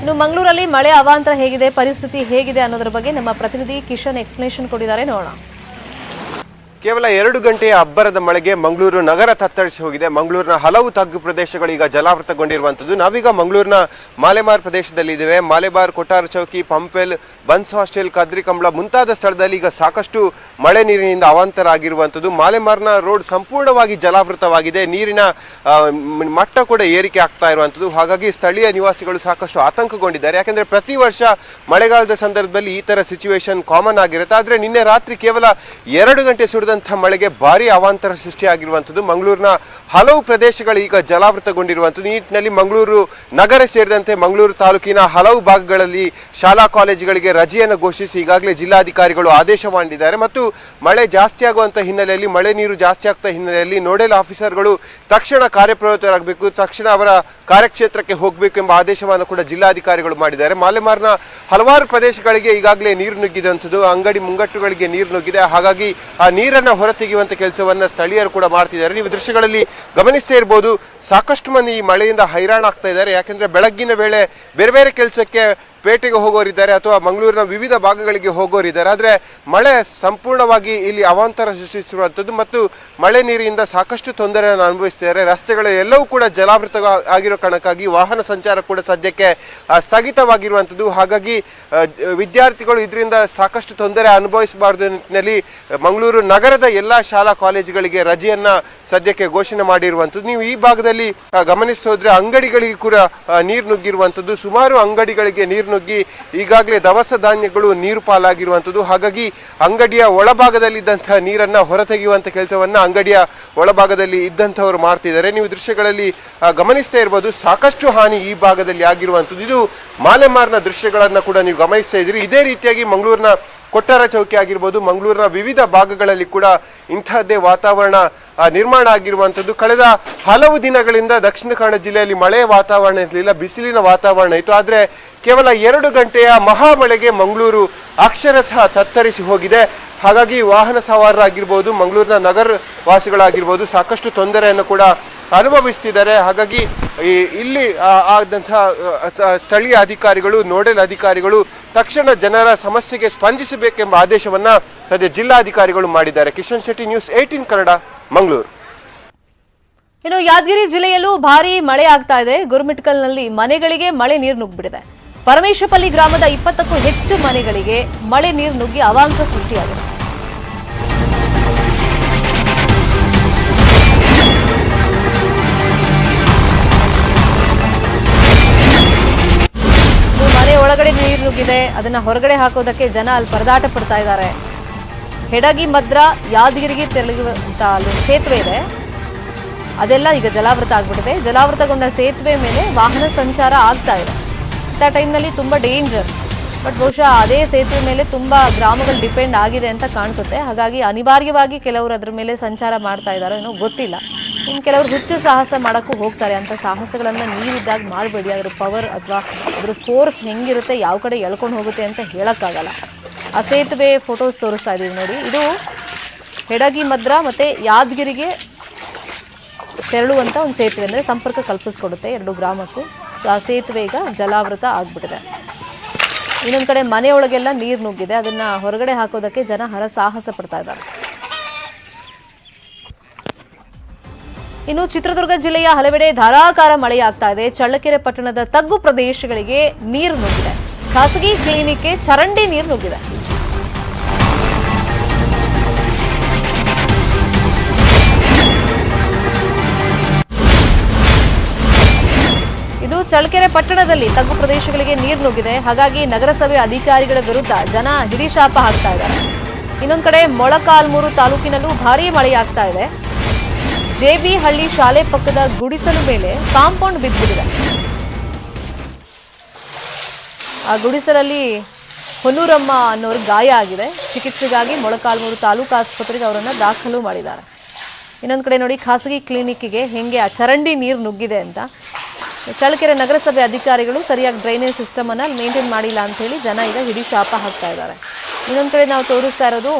ಇನ್ನು ಮಂಗಳೂರಲ್ಲಿ ಮಳೆ ಅವಾಂತರ ಹೇಗಿದೆ, ಪರಿಸ್ಥಿತಿ ಹೇಗಿದೆ ಅನ್ನೋದ್ರ ಬಗ್ಗೆ ನಮ್ಮ ಪ್ರತಿನಿಧಿ ಕಿಶನ್ ಎಕ್ಸ್ಪ್ಲನೇಷನ್ ಕೊಟ್ಟಿದ್ದಾರೆ. ನೋಡೋಣ. ಕೇವಲ ಎರಡು ಗಂಟೆಯ ಅಬ್ಬರದ ಮಳೆಗೆ ಮಂಗಳೂರು ನಗರ ತತ್ತರಿಸಿ ಹೋಗಿದೆ. ಮಂಗಳೂರಿನ ಹಲವು ತಗ್ಗು ಪ್ರದೇಶಗಳು ಈಗ ಜಲಾವೃತಗೊಂಡಿರುವಂಥದ್ದು. ನಾವೀಗ ಮಂಗಳೂರಿನ ಮಾಲೆಮಾರ್ ಪ್ರದೇಶದಲ್ಲಿ ಇದ್ದೇವೆ. ಮಾಲೆಬಾರ್ ಕೊಟ್ಟಾರ ಚೌಕಿ, ಪಂಪೆಲ್, ಬನ್ಸ್ ಹಾಸ್ಟೆಲ್, ಕದ್ರಿ ಕಂಬಳ ಮುಂತಾದ ಸ್ಥಳದಲ್ಲಿ ಈಗ ಸಾಕಷ್ಟು ಮಳೆ ನೀರಿನಿಂದ ಅವಾಂತರ ಆಗಿರುವಂತದ್ದು ಮಾಲೆಮಾರ್ನ ರೋಡ್ ಸಂಪೂರ್ಣವಾಗಿ ಜಲಾವೃತವಾಗಿದೆ. ನೀರಿನ ಮಟ್ಟ ಕೂಡ ಏರಿಕೆ ಆಗ್ತಾ ಇರುವಂಥದ್ದು. ಹಾಗಾಗಿ ಸ್ಥಳೀಯ ನಿವಾಸಿಗಳು ಸಾಕಷ್ಟು ಆತಂಕಗೊಂಡಿದ್ದಾರೆ. ಯಾಕಂದ್ರೆ ಪ್ರತಿ ವರ್ಷ ಮಳೆಗಾಲದ ಸಂದರ್ಭದಲ್ಲಿ ಈ ತರ ಸಿಚುವೇಶನ್ ಕಾಮನ್ ಆಗಿರುತ್ತೆ. ಆದ್ರೆ ನಿನ್ನೆ ರಾತ್ರಿ ಕೇವಲ ಎರಡು ಗಂಟೆ ಸುರಿದಂತಹ ಮಳೆಗೆ ಭಾರಿ ಅವಾಂತರ ಸೃಷ್ಟಿಯಾಗಿರುವಂಥದ್ದು. ಮಂಗಳೂರಿನ ಹಲವು ಪ್ರದೇಶಗಳು ಈಗ ಜಲಾವೃತಗೊಂಡಿರುವಂಥದ್ದು. ನಿಟ್ಟಿನಲ್ಲಿ ಮಂಗಳೂರು ನಗರ ಸೇರಿದಂತೆ ಮಂಗಳೂರು ತಾಲೂಕಿನ ಹಲವು ಭಾಗಗಳಲ್ಲಿ ಶಾಲಾ ಕಾಲೇಜುಗಳಿಗೆ ರಜೆಯನ್ನು ಘೋಷಿಸಿ ಈಗಾಗಲೇ ಜಿಲ್ಲಾಧಿಕಾರಿಗಳು ಆದೇಶ ಮಾಡಿದ್ದಾರೆ. ಮತ್ತು ಮಳೆ ಜಾಸ್ತಿ ಆಗುವಂತಹ ಹಿನ್ನೆಲೆಯಲ್ಲಿ, ಮಳೆ ನೀರು ಜಾಸ್ತಿ ಆಗ್ತಾ ಹಿನ್ನೆಲೆಯಲ್ಲಿ ನೋಡೆಲ್ ಆಫೀಸರ್ಗಳು ತಕ್ಷಣ ಕಾರ್ಯಪ್ರವೃತ್ತರಾಗಬೇಕು, ತಕ್ಷಣ ಅವರ ಕಾರ್ಯಕ್ಷೇತ್ರಕ್ಕೆ ಹೋಗಬೇಕು ಎಂಬ ಆದೇಶವನ್ನು ಕೂಡ ಜಿಲ್ಲಾಧಿಕಾರಿಗಳು ಮಾಡಿದ್ದಾರೆ. ಮಾಲೆಮಾರ್ನ ಹಲವಾರು ಪ್ರದೇಶಗಳಿಗೆ ಈಗಾಗಲೇ ನೀರು ನುಗ್ಗಿದಂಥದ್ದು. ಅಂಗಡಿ ಮುಂಗಟ್ಟುಗಳಿಗೆ ನೀರು ನುಗ್ಗಿದೆ. ಹಾಗಾಗಿ ಆ ನೀರನ್ನ ಹೊರತೆಗೆಯುವಂತ ಕೆಲಸವನ್ನ ಸ್ಥಳೀಯರು ಕೂಡ ಮಾಡ್ತಿದ್ದಾರೆ. ನೀವು ದೃಶ್ಯಗಳಲ್ಲಿ ಗಮನಿಸ್ತಾ ಇರ್ಬೋದು, ಸಾಕಷ್ಟು ಮಂದಿ ಈ ಮಳೆಯಿಂದ ಹೈರಾಣ ಆಗ್ತಾ ಇದ್ದಾರೆ. ಯಾಕೆಂದರೆ ಬೆಳಗ್ಗಿನ ವೇಳೆ ಬೇರೆ ಬೇರೆ ಕೆಲಸಕ್ಕೆ ಪೇಟೆಗೆ ಹೋಗೋರಿದ್ದಾರೆ ಅಥವಾ ಮಂಗಳೂರಿನ ವಿವಿಧ ಭಾಗಗಳಿಗೆ ಹೋಗೋರಿದ್ದಾರೆ ಆದರೆ ಮಳೆ ಸಂಪೂರ್ಣವಾಗಿ ಇಲ್ಲಿ ಅವಾಂತರ ಸೃಷ್ಟಿಸಿರುವಂಥದ್ದು ಮತ್ತು ಮಳೆ ನೀರಿನಿಂದ ಸಾಕಷ್ಟು ತೊಂದರೆಯನ್ನು ಅನುಭವಿಸ್ತಿದ್ದಾರೆ ರಸ್ತೆಗಳ ಎಲ್ಲವೂ ಕೂಡ ಜಲಾವೃತ ಆಗಿರೋ ಕಾರಣಕ್ಕಾಗಿ ವಾಹನ ಸಂಚಾರ ಕೂಡ ಸದ್ಯಕ್ಕೆ ಸ್ಥಗಿತವಾಗಿರುವಂಥದ್ದು. ಹಾಗಾಗಿ ವಿದ್ಯಾರ್ಥಿಗಳು ಇದರಿಂದ ಸಾಕಷ್ಟು ತೊಂದರೆ ಅನುಭವಿಸಬಾರದು ನಿಟ್ಟಿನಲ್ಲಿ ಮಂಗಳೂರು ನಗರದ ಎಲ್ಲ ಶಾಲಾ ಕಾಲೇಜುಗಳಿಗೆ ರಜೆಯನ್ನ ಸದ್ಯಕ್ಕೆ ಘೋಷಣೆ ಮಾಡಿರುವಂಥದ್ದು. ನೀವು ಈ ಭಾಗದಲ್ಲಿ ಗಮನಿಸೋದ್ರೆ ಅಂಗಡಿಗಳಿಗೆ ಕೂಡ ನೀರು ನುಗ್ಗಿರುವಂಥದ್ದು. ಸುಮಾರು ಅಂಗಡಿಗಳಿಗೆ ನೀರು ನುಗ್ಗಿ ಈಗಾಗಲೇ ದವಸ ಧಾನ್ಯಗಳು ನೀರು ಪಾಲಾಗಿರುವಂಥದ್ದು. ಹಾಗಾಗಿ ಅಂಗಡಿಯ ಒಳಭಾಗದಲ್ಲಿ ಇದ್ದಂತಹ ನೀರನ್ನ ಹೊರತೆಗೆಯುವಂತ ಕೆಲಸವನ್ನ ಅಂಗಡಿಯ ಒಳಭಾಗದಲ್ಲಿ ಇದ್ದಂಥವ್ರು ಮಾಡ್ತಿದ್ದಾರೆ. ನೀವು ದೃಶ್ಯಗಳಲ್ಲಿ ಗಮನಿಸ್ತಾ ಇರ್ಬೋದು, ಸಾಕಷ್ಟು ಹಾನಿ ಈ ಭಾಗದಲ್ಲಿ ಆಗಿರುವಂಥದ್ದು. ಇದು ಮಾಲೆಮಾರ್ನ ದೃಶ್ಯಗಳನ್ನ ಕೂಡ ನೀವು ಗಮನಿಸ್ತಾ ಇದ್ದೀರಿ. ಇದೇ ರೀತಿಯಾಗಿ ಮಂಗಳೂರಿನ ಕೊಟ್ಟಾರ ಚೌಕಿ ಆಗಿರ್ಬೋದು, ಮಂಗಳೂರಿನ ವಿವಿಧ ಭಾಗಗಳಲ್ಲಿ ಕೂಡ ಇಂತಹದ್ದೇ ವಾತಾವರಣ ನಿರ್ಮಾಣ ಆಗಿರುವಂಥದ್ದು. ಕಳೆದ ಹಲವು ದಿನಗಳಿಂದ ದಕ್ಷಿಣ ಕನ್ನಡ ಜಿಲ್ಲೆಯಲ್ಲಿ ಮಳೆ ವಾತಾವರಣ ಇರಲಿಲ್ಲ, ಬಿಸಿಲಿನ ವಾತಾವರಣ ಇತ್ತು. ಆದರೆ ಕೇವಲ ಎರಡು ಗಂಟೆಯ ಮಹಾಮಳೆಗೆ ಮಂಗಳೂರು ಅಕ್ಷರಶಃ ತತ್ತರಿಸಿ ಹೋಗಿದೆ. ಹಾಗಾಗಿ ವಾಹನ ಸವಾರರಾಗಿರ್ಬೋದು, ಮಂಗಳೂರಿನ ನಗರ ವಾಸಿಗಳಾಗಿರ್ಬೋದು ಸಾಕಷ್ಟು ತೊಂದರೆಯನ್ನು ಕೂಡ ಅನುಭವಿಸ್ತಿದ್ದಾರೆ. ಹಾಗಾಗಿ ಈ ಇಲ್ಲಿ ಆದಂತಹ ಸ್ಥಳೀಯ ಅಧಿಕಾರಿಗಳು, ನೋಡೆಲ್ ಅಧಿಕಾರಿಗಳು ತಕ್ಷಣ ಜನರ ಸಮಸ್ಯೆಗೆ ಸ್ಪಂದಿಸಬೇಕೆಂಬ ಆದೇಶವನ್ನ ಸದ್ಯ ಜಿಲ್ಲಾಧಿಕಾರಿಗಳು ಮಾಡಿದ್ದಾರೆ. Kishan Shetty news eighteen Kannada, Mangaluru. ಇನ್ನು ಯಾದಗಿರಿ ಜಿಲ್ಲೆಯಲ್ಲೂ ಭಾರಿ ಮಳೆ ಆಗ್ತಾ ಇದೆ. ಗುರುಮಿಟ್ಕಲ್ನಲ್ಲಿ ಮನೆಗಳಿಗೆ ಮಳೆ ನೀರು ನುಗ್ಗಿಬಿಡಿದೆ ಪರಮೇಶ್ವಪಲ್ಲಿ ಗ್ರಾಮದ ಇಪ್ಪತ್ತಕ್ಕೂ ಹೆಚ್ಚು ಮನೆಗಳಿಗೆ ಮಳೆ ನೀರು ನುಗ್ಗಿ ಅವಾಂತ ಸೃಷ್ಟಿಯಾಗಿದೆ. ಒಳಗಡೆ ನೀರು ನುಗ್ಗಿದೆ. ಅದನ್ನ ಹೊರಗಡೆ ಹಾಕೋದಕ್ಕೆ ಜನ ಅಲ್ಲಿ ಪರದಾಟ ಪಡ್ತಾ ಇದ್ದಾರೆ. ಹೆಡಗಿ, ಮದ್ರ, ಯಾದಗಿರಿಗೆ ತೆರಳುವಂತ ಅಲ್ಲಿ ಸೇತುವೆ ಇದೆ. ಅದೆಲ್ಲ ಈಗ ಜಲಾವೃತ ಆಗ್ಬಿಟ್ಟಿದೆ. ಜಲಾವೃತಗೊಂಡ ಸೇತುವೆ ಮೇಲೆ ವಾಹನ ಸಂಚಾರ ಆಗ್ತಾ ಇದೆ. ಇಂಥ ಟೈಮ್ನಲ್ಲಿ ತುಂಬ ಡೇಂಜರ್ ಬಟ್ ಬಹುಶಃ ಅದೇ ಸೇತುವೆ ಮೇಲೆ ತುಂಬ ಗ್ರಾಮಗಳು ಡಿಪೆಂಡ್ ಆಗಿದೆ ಅಂತ ಕಾಣಿಸುತ್ತೆ. ಹಾಗಾಗಿ ಅನಿವಾರ್ಯವಾಗಿ ಕೆಲವರು ಅದ್ರ ಮೇಲೆ ಸಂಚಾರ ಮಾಡ್ತಾ ಇದ್ದಾರೋ ಏನೋ ಗೊತ್ತಿಲ್ಲ. ಇನ್ನು ಕೆಲವರು ಹುಚ್ಚು ಸಾಹಸ ಮಾಡೋಕ್ಕೂ ಹೋಗ್ತಾರೆ. ಅಂತ ಸಾಹಸಗಳನ್ನು ನೀರಿದ್ದಾಗ ಮಾಡಬೇಡಿ. ಅದ್ರ ಪವರ್ ಅಥವಾ ಅದ್ರ ಫೋರ್ಸ್ ಹೆಂಗಿರುತ್ತೆ, ಯಾವ ಕಡೆ ಎಳ್ಕೊಂಡು ಹೋಗುತ್ತೆ ಅಂತ ಹೇಳೋಕ್ಕಾಗಲ್ಲ. ಆ ಸೇತುವೆ ಫೋಟೋಸ್ ತೋರಿಸ್ತಾ ಇದ್ದೀವಿ ನೋಡಿ. ಇದು ಹೆಡಗಿ ಮದ್ರ ಮತ್ತು ಯಾದಗಿರಿಗೆ ತೆರಳುವಂಥ ಒಂದು ಸೇತುವೆ ಅಂದರೆ ಸಂಪರ್ಕ ಕಲ್ಪಿಸ್ಕೊಡುತ್ತೆ. ಎರಡು ಗ್ರಾಮಕ್ಕೂ ಸೊ ಆ ಸೇತುವೆ ಈಗ ಜಲಾವೃತ ಆಗಿಬಿಟ್ಟಿದೆ. ಇನ್ನೊಂದು ಕಡೆ ಮನೆಯೊಳಗೆಲ್ಲ ನೀರು ನುಗ್ಗಿದೆ. ಅದನ್ನು ಹೊರಗಡೆ ಹಾಕೋದಕ್ಕೆ ಜನ ಹರ ಸಾಹಸ ಪಡ್ತಾ ಇದ್ದಾರೆ. ಇನ್ನು ಚಿತ್ರದುರ್ಗ ಜಿಲ್ಲೆಯ ಹಲವೆಡೆ ಧಾರಾಕಾರ ಮಳೆಯಾಗ್ತಾ ಇದೆ. ಚಳ್ಳಕೆರೆ ಪಟ್ಟಣದ ತಗ್ಗು ಪ್ರದೇಶಗಳಿಗೆ ನೀರು ನುಗ್ಗಿದೆ. ಖಾಸಗಿ ಕ್ಲಿನಿಕ್ಗೆ ಚರಂಡಿ ನೀರು ನುಗ್ಗಿದೆ. ಇದು ಚಳ್ಳಕೆರೆ ಪಟ್ಟಣದಲ್ಲಿ ತಗ್ಗು ಪ್ರದೇಶಗಳಿಗೆ ನೀರು ನುಗ್ಗಿದೆ. ಹಾಗಾಗಿ ನಗರಸಭೆ ಅಧಿಕಾರಿಗಳ ವಿರುದ್ಧ ಜನ ಹಿಡಿಶಾಪ ಹಾಕ್ತಾ ಇದ್ದಾರೆ. ಇನ್ನೊಂದು ಕಡೆ ಮೊಳಕಾಲ್ಮೂರು ತಾಲೂಕಿನಲ್ಲೂ ಭಾರೀ ಮಳೆಯಾಗ್ತಾ ಇದೆ. ಜೆಬಿ ಹಳ್ಳಿ ಶಾಲೆ ಪಕ್ಕದ ಗುಡಿಸಲು ಮೇಲೆ ಕಾಂಪೌಂಡ್ ಬಿದ್ದುಬಿಟ್ಟಿದೆ ಆ ಗುಡಿಸಲಲ್ಲಿ ಹೊನ್ನೂರಮ್ಮ ಅನ್ನೋರು ಗಾಯ ಆಗಿದೆ. ಚಿಕಿತ್ಸೆಗಾಗಿ ಮೊಳಕಾಲ್ಮೂರು ತಾಲೂಕು ಆಸ್ಪತ್ರೆಗೆ ಅವರನ್ನು ದಾಖಲು ಮಾಡಿದ್ದಾರೆ. ಇನ್ನೊಂದು ಕಡೆ ನೋಡಿ, ಖಾಸಗಿ ಕ್ಲಿನಿಕ್ಕಿಗೆ ಹೆಂಗೆ ಆ ಚರಂಡಿ ನೀರು ನುಗ್ಗಿದೆ ಅಂತ. ಚಳ್ಳಕೆರೆ ನಗರಸಭೆ ಅಧಿಕಾರಿಗಳು ಸರಿಯಾಗಿ ಡ್ರೈನೇಜ್ ಸಿಸ್ಟಮನ್ನು ಮೇಂಟೈನ್ ಮಾಡಿಲ್ಲ ಅಂತ ಹೇಳಿ ಜನ ಈಗ ಹಿಡಿ ಶಾಪ ಹಾಕ್ತಾ ಇದ್ದಾರೆ. ಇನ್ನೊಂದು ಕಡೆ ನಾವು ತೋರಿಸ್ತಾ ಇರೋದು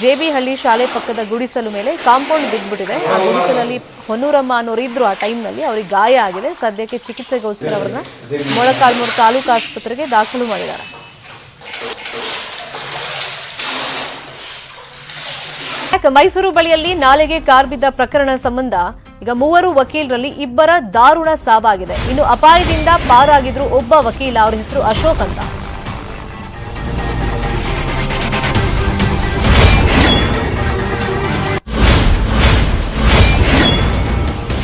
ಜೆ ಬಿ ಹಳ್ಳಿ ಶಾಲೆ ಪಕ್ಕದ ಗುಡಿಸಲು ಮೇಲೆ ಕಾಂಪೌಂಡ್ ಬಿದ್ದುಬಿಟ್ಟಿದೆ ಆ ಗುಡಿಸಲಲ್ಲಿ ಹೊನ್ನೂರಮ್ಮ ಅನ್ನೋರು ಇದ್ರು ಆ ಟೈಮ್ನಲ್ಲಿ ಅವ್ರಿಗೆ ಗಾಯ ಆಗಿದೆ. ಸದ್ಯಕ್ಕೆ ಚಿಕಿತ್ಸೆಗೋಸ್ಕರ ಅವ್ರನ್ನ ಮೊಳಕಾಲ್ಮೂರು ತಾಲೂಕು ಆಸ್ಪತ್ರೆಗೆ ದಾಖಲು ಮಾಡಿದ್ದಾರೆ. ಯಾಕೆ ಮೈಸೂರು ಬಳಿಯಲ್ಲಿ ನಾಲೆಗೆ ಕಾರ್ ಬಿದ್ದ ಪ್ರಕರಣ ಸಂಬಂಧ ಈಗ ಮೂವರು ವಕೀಲರಲ್ಲಿ ಇಬ್ಬರ ದಾರುಣ ಸಾವಾಗಿದೆ. ಇನ್ನು ಅಪಾಯದಿಂದ ಪಾರಾಗಿದ್ರು ಒಬ್ಬ ವಕೀಲ, ಅವರ ಹೆಸರು ಅಶೋಕ್ ಅಂತ.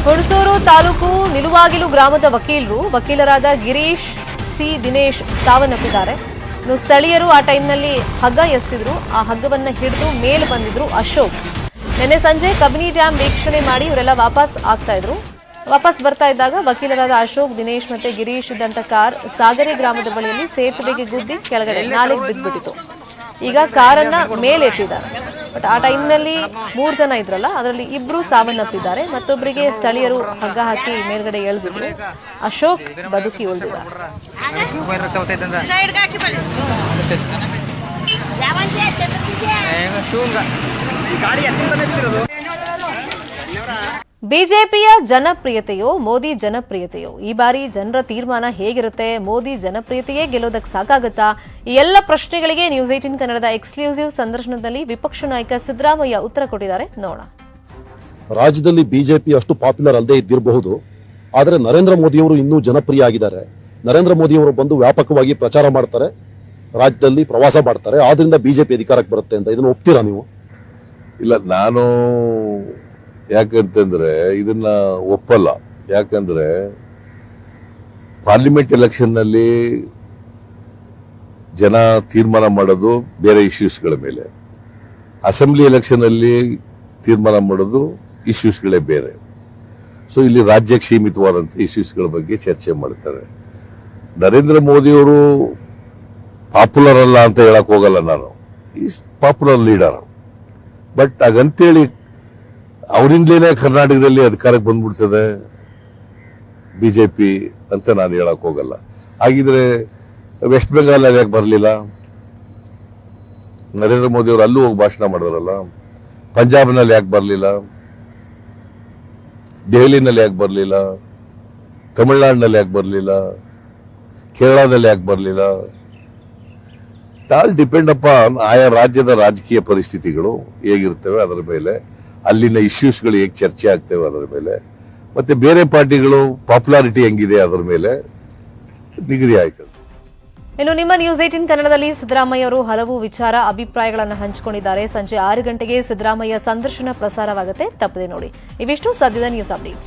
ಹುಣಸೂರು ತಾಲೂಕು ನಿಲುವಾಗಿಲು ಗ್ರಾಮದ ವಕೀಲರು ವಕೀಲರಾದ ಗಿರೀಶ್ ಸಿ ದಿನೇಶ್ ಸಾವನ್ನಪ್ಪಿದ್ದಾರೆ. ಇನ್ನು ಸ್ಥಳೀಯರು ಆ ಟೈಮ್ನಲ್ಲಿ ಹಗ್ಗ ಎಸ್ತಿದ್ರು. ಆ ಹಗ್ಗವನ್ನ ಹಿಡಿದು ಮೇಲೆ ಬಂದಿದ್ರು ಅಶೋಕ್. ನಿನ್ನೆ ಸಂಜೆ ಕಬಿನಿ ಡ್ಯಾಮ್ ವೀಕ್ಷಣೆ ಮಾಡಿ ಇವರೆಲ್ಲ ವಾಪಸ್ ಆಗ್ತಾ ಇದ್ರು. ವಾಪಸ್ ಬರ್ತಾ ಇದ್ದಾಗ ವಕೀಲರಾದ ಅಶೋಕ್, ದಿನೇಶ್ ಮತ್ತೆ ಗಿರೀಶ್ ಇದ್ದಂತ ಕಾರ್ ಸಾಗರಿ ಗ್ರಾಮದ ಬಳಿಯಲ್ಲಿ ಸೇತುವೆಗೆ ಗುದ್ದಿ ಕೆಳಗಡೆ ನಾಲೆಗೆ ಬಿದ್ದ್ಬಿಟ್ಟಿತ್ತು. ಈಗ ಕಾರನ್ನ ಮೇಲೆತ್ತಿದ್ದಾರೆ. ಬಟ್ ಆ ಟೈಮ್ನಲ್ಲಿ ಮೂರು ಜನ ಇದ್ರಲ್ಲ ಅದರಲ್ಲಿ ಇಬ್ರು ಸಾವನ್ನಪ್ಪಿದ್ದಾರೆ. ಮತ್ತೊಬ್ಬರಿಗೆ ಸ್ಥಳೀಯರು ಹಗ್ಗ ಹಾಕಿ ಮೇಲ್ಗಡೆ ಎಳೆದಿದ್ರು ಅಶೋಕ್ ಬದುಕಿ ಉಳಿದಿದ್ದಾರೆ. ಗಾಡಿ ಬಿಜೆಪಿಯ ಜನಪ್ರಿಯತೆಯೋ ಮೋದಿ ಜನಪ್ರಿಯತೆಯೋ? ಈ ಬಾರಿ ಜನರ ತೀರ್ಮಾನ ಹೇಗಿರುತ್ತೆ? ಮೋದಿ ಜನಪ್ರಿಯತೆಯೇ ಗೆಲ್ಲೋದಕ್ಕೆ ಸಾಕಾಗುತ್ತಾ? ಈ ಎಲ್ಲ ಪ್ರಶ್ನೆಗಳಿಗೆ ನ್ಯೂಸ್ ಏಟಿನ್ ಕನ್ನಡದ ಎಕ್ಸ್ಕ್ಲೂಸಿವ್ ಸಂದರ್ಶನದಲ್ಲಿ ವಿಪಕ್ಷ ನಾಯಕ ಸಿದ್ದರಾಮಯ್ಯ ಉತ್ತರ ಕೊಟ್ಟಿದ್ದಾರೆ. ನೋಡ ರಾಜ್ಯದಲ್ಲಿ ಬಿಜೆಪಿ ಅಷ್ಟು ಪಾಪ್ಯುಲರ್ ಅಲ್ಲದೆ ಇದ್ದಿರಬಹುದು. ಆದರೆ ನರೇಂದ್ರ ಮೋದಿಯವರು ಇನ್ನೂ ಜನಪ್ರಿಯ ಆಗಿದ್ದಾರೆ. ನರೇಂದ್ರ ಮೋದಿಯವರು ಬಂದು ವ್ಯಾಪಕವಾಗಿ ಪ್ರಚಾರ ಮಾಡ್ತಾರೆ. ರಾಜ್ಯದಲ್ಲಿ ಪ್ರವಾಸ ಮಾಡ್ತಾರೆ. ಆದ್ರಿಂದ ಬಿಜೆಪಿ ಅಧಿಕಾರಕ್ಕೆ ಬರುತ್ತೆ ಅಂತ ಇದನ್ನು ಒಪ್ತೀರಾ ನೀವು? ಇಲ್ಲ ನಾನು ಯಾಕಂತಂದ್ರೆ ಇದನ್ನ ಒಪ್ಪಲ್ಲ. ಯಾಕಂದ್ರೆ ಪಾರ್ಲಿಮೆಂಟ್ ಎಲೆಕ್ಷನ್ನಲ್ಲಿ ಜನ ತೀರ್ಮಾನ ಮಾಡೋದು ಬೇರೆ ಇಶ್ಯೂಸ್ಗಳ ಮೇಲೆ. ಅಸೆಂಬ್ಲಿ ಎಲೆಕ್ಷನ್ನಲ್ಲಿ ತೀರ್ಮಾನ ಮಾಡೋದು ಇಶ್ಯೂಸ್ಗಳೇ ಬೇರೆ. ಸೊ ಇಲ್ಲಿ ರಾಜ್ಯಕ್ಕೆ ಸೀಮಿತವಾದಂಥ ಇಶ್ಯೂಸ್ಗಳ ಬಗ್ಗೆ ಚರ್ಚೆ ಮಾಡ್ತಾರೆ. ನರೇಂದ್ರ ಮೋದಿಯವರು ಪಾಪ್ಯುಲರ್ ಅಲ್ಲ ಅಂತ ಹೇಳಕ್ ಹೋಗಲ್ಲ ನಾನು. ಈಸ್ ಪಾಪ್ಯುಲರ್ ಲೀಡರ್ ಬಟ್ ಹಾಗಂತೇಳಿ ಅವರಿಂದಲೇ ಕರ್ನಾಟಕದಲ್ಲಿ ಅಧಿಕಾರಕ್ಕೆ ಬಂದ್ಬಿಡ್ತದೆ ಬಿ ಜೆ ಪಿ ಅಂತ ನಾನು ಹೇಳಕ್ ಹೋಗಲ್ಲ. ಹಾಗಿದ್ರೆ ವೆಸ್ಟ್ ಬೆಂಗಾಲಲ್ಲಿ ಯಾಕೆ ಬರಲಿಲ್ಲ? ನರೇಂದ್ರ ಮೋದಿ ಅವರು ಅಲ್ಲೂ ಹೋಗಿ ಭಾಷಣ ಮಾಡಿದ್ರಲ್ಲ? ಪಂಜಾಬ್ನಲ್ಲಿ ಯಾಕೆ ಬರಲಿಲ್ಲ? ದೆಹಲಿನಲ್ಲಿ ಯಾಕೆ ಬರಲಿಲ್ಲ? ತಮಿಳ್ನಾಡಿನಲ್ಲಿ ಯಾಕೆ ಬರಲಿಲ್ಲ? ಕೇರಳದಲ್ಲಿ ಯಾಕೆ ಬರಲಿಲ್ಲ? ಆಲ್ ಡಿಪೆಂಡ್ ಅಪಾನ್ ಆಯಾ ರಾಜ್ಯದ ರಾಜಕೀಯ ಪರಿಸ್ಥಿತಿಗಳು ಹೇಗಿರ್ತವೆ ಅದರ ಮೇಲೆ. ಅಲ್ಲಿನ ಇಶ್ಯೂಸ್ಗಳು ಹೇಗೆ ಚರ್ಚೆ ಆಗ್ತವೆ ಅದರ ಮೇಲೆ. ಮತ್ತೆ ಬೇರೆ ಪಾರ್ಟಿಗಳು ಪಾಪ್ಯುಲಾರಿಟಿ ಹೆಂಗಿದೆ ಅದರ ಮೇಲೆ ನಿಗದಿ ಆಯ್ತು. ಇನ್ನು ನಿಮ್ಮ ನ್ಯೂಸ್ ಏಟಿನ್ ಕನ್ನಡದಲ್ಲಿ ಸಿದ್ದರಾಮಯ್ಯ ಅವರು ಹಲವು ವಿಚಾರ, ಅಭಿಪ್ರಾಯಗಳನ್ನು ಹಂಚಿಕೊಂಡಿದ್ದಾರೆ. ಸಂಜೆ ಆರು ಗಂಟೆಗೆ ಸಿದ್ದರಾಮಯ್ಯ ಸಂದರ್ಶನ ಪ್ರಸಾರವಾಗುತ್ತೆ. ತಪ್ಪದೆ ನೋಡಿ. ಇವಿಷ್ಟು ಸದ್ಯದ ನ್ಯೂಸ್ ಅಪ್ಡೇಟ್ಸ್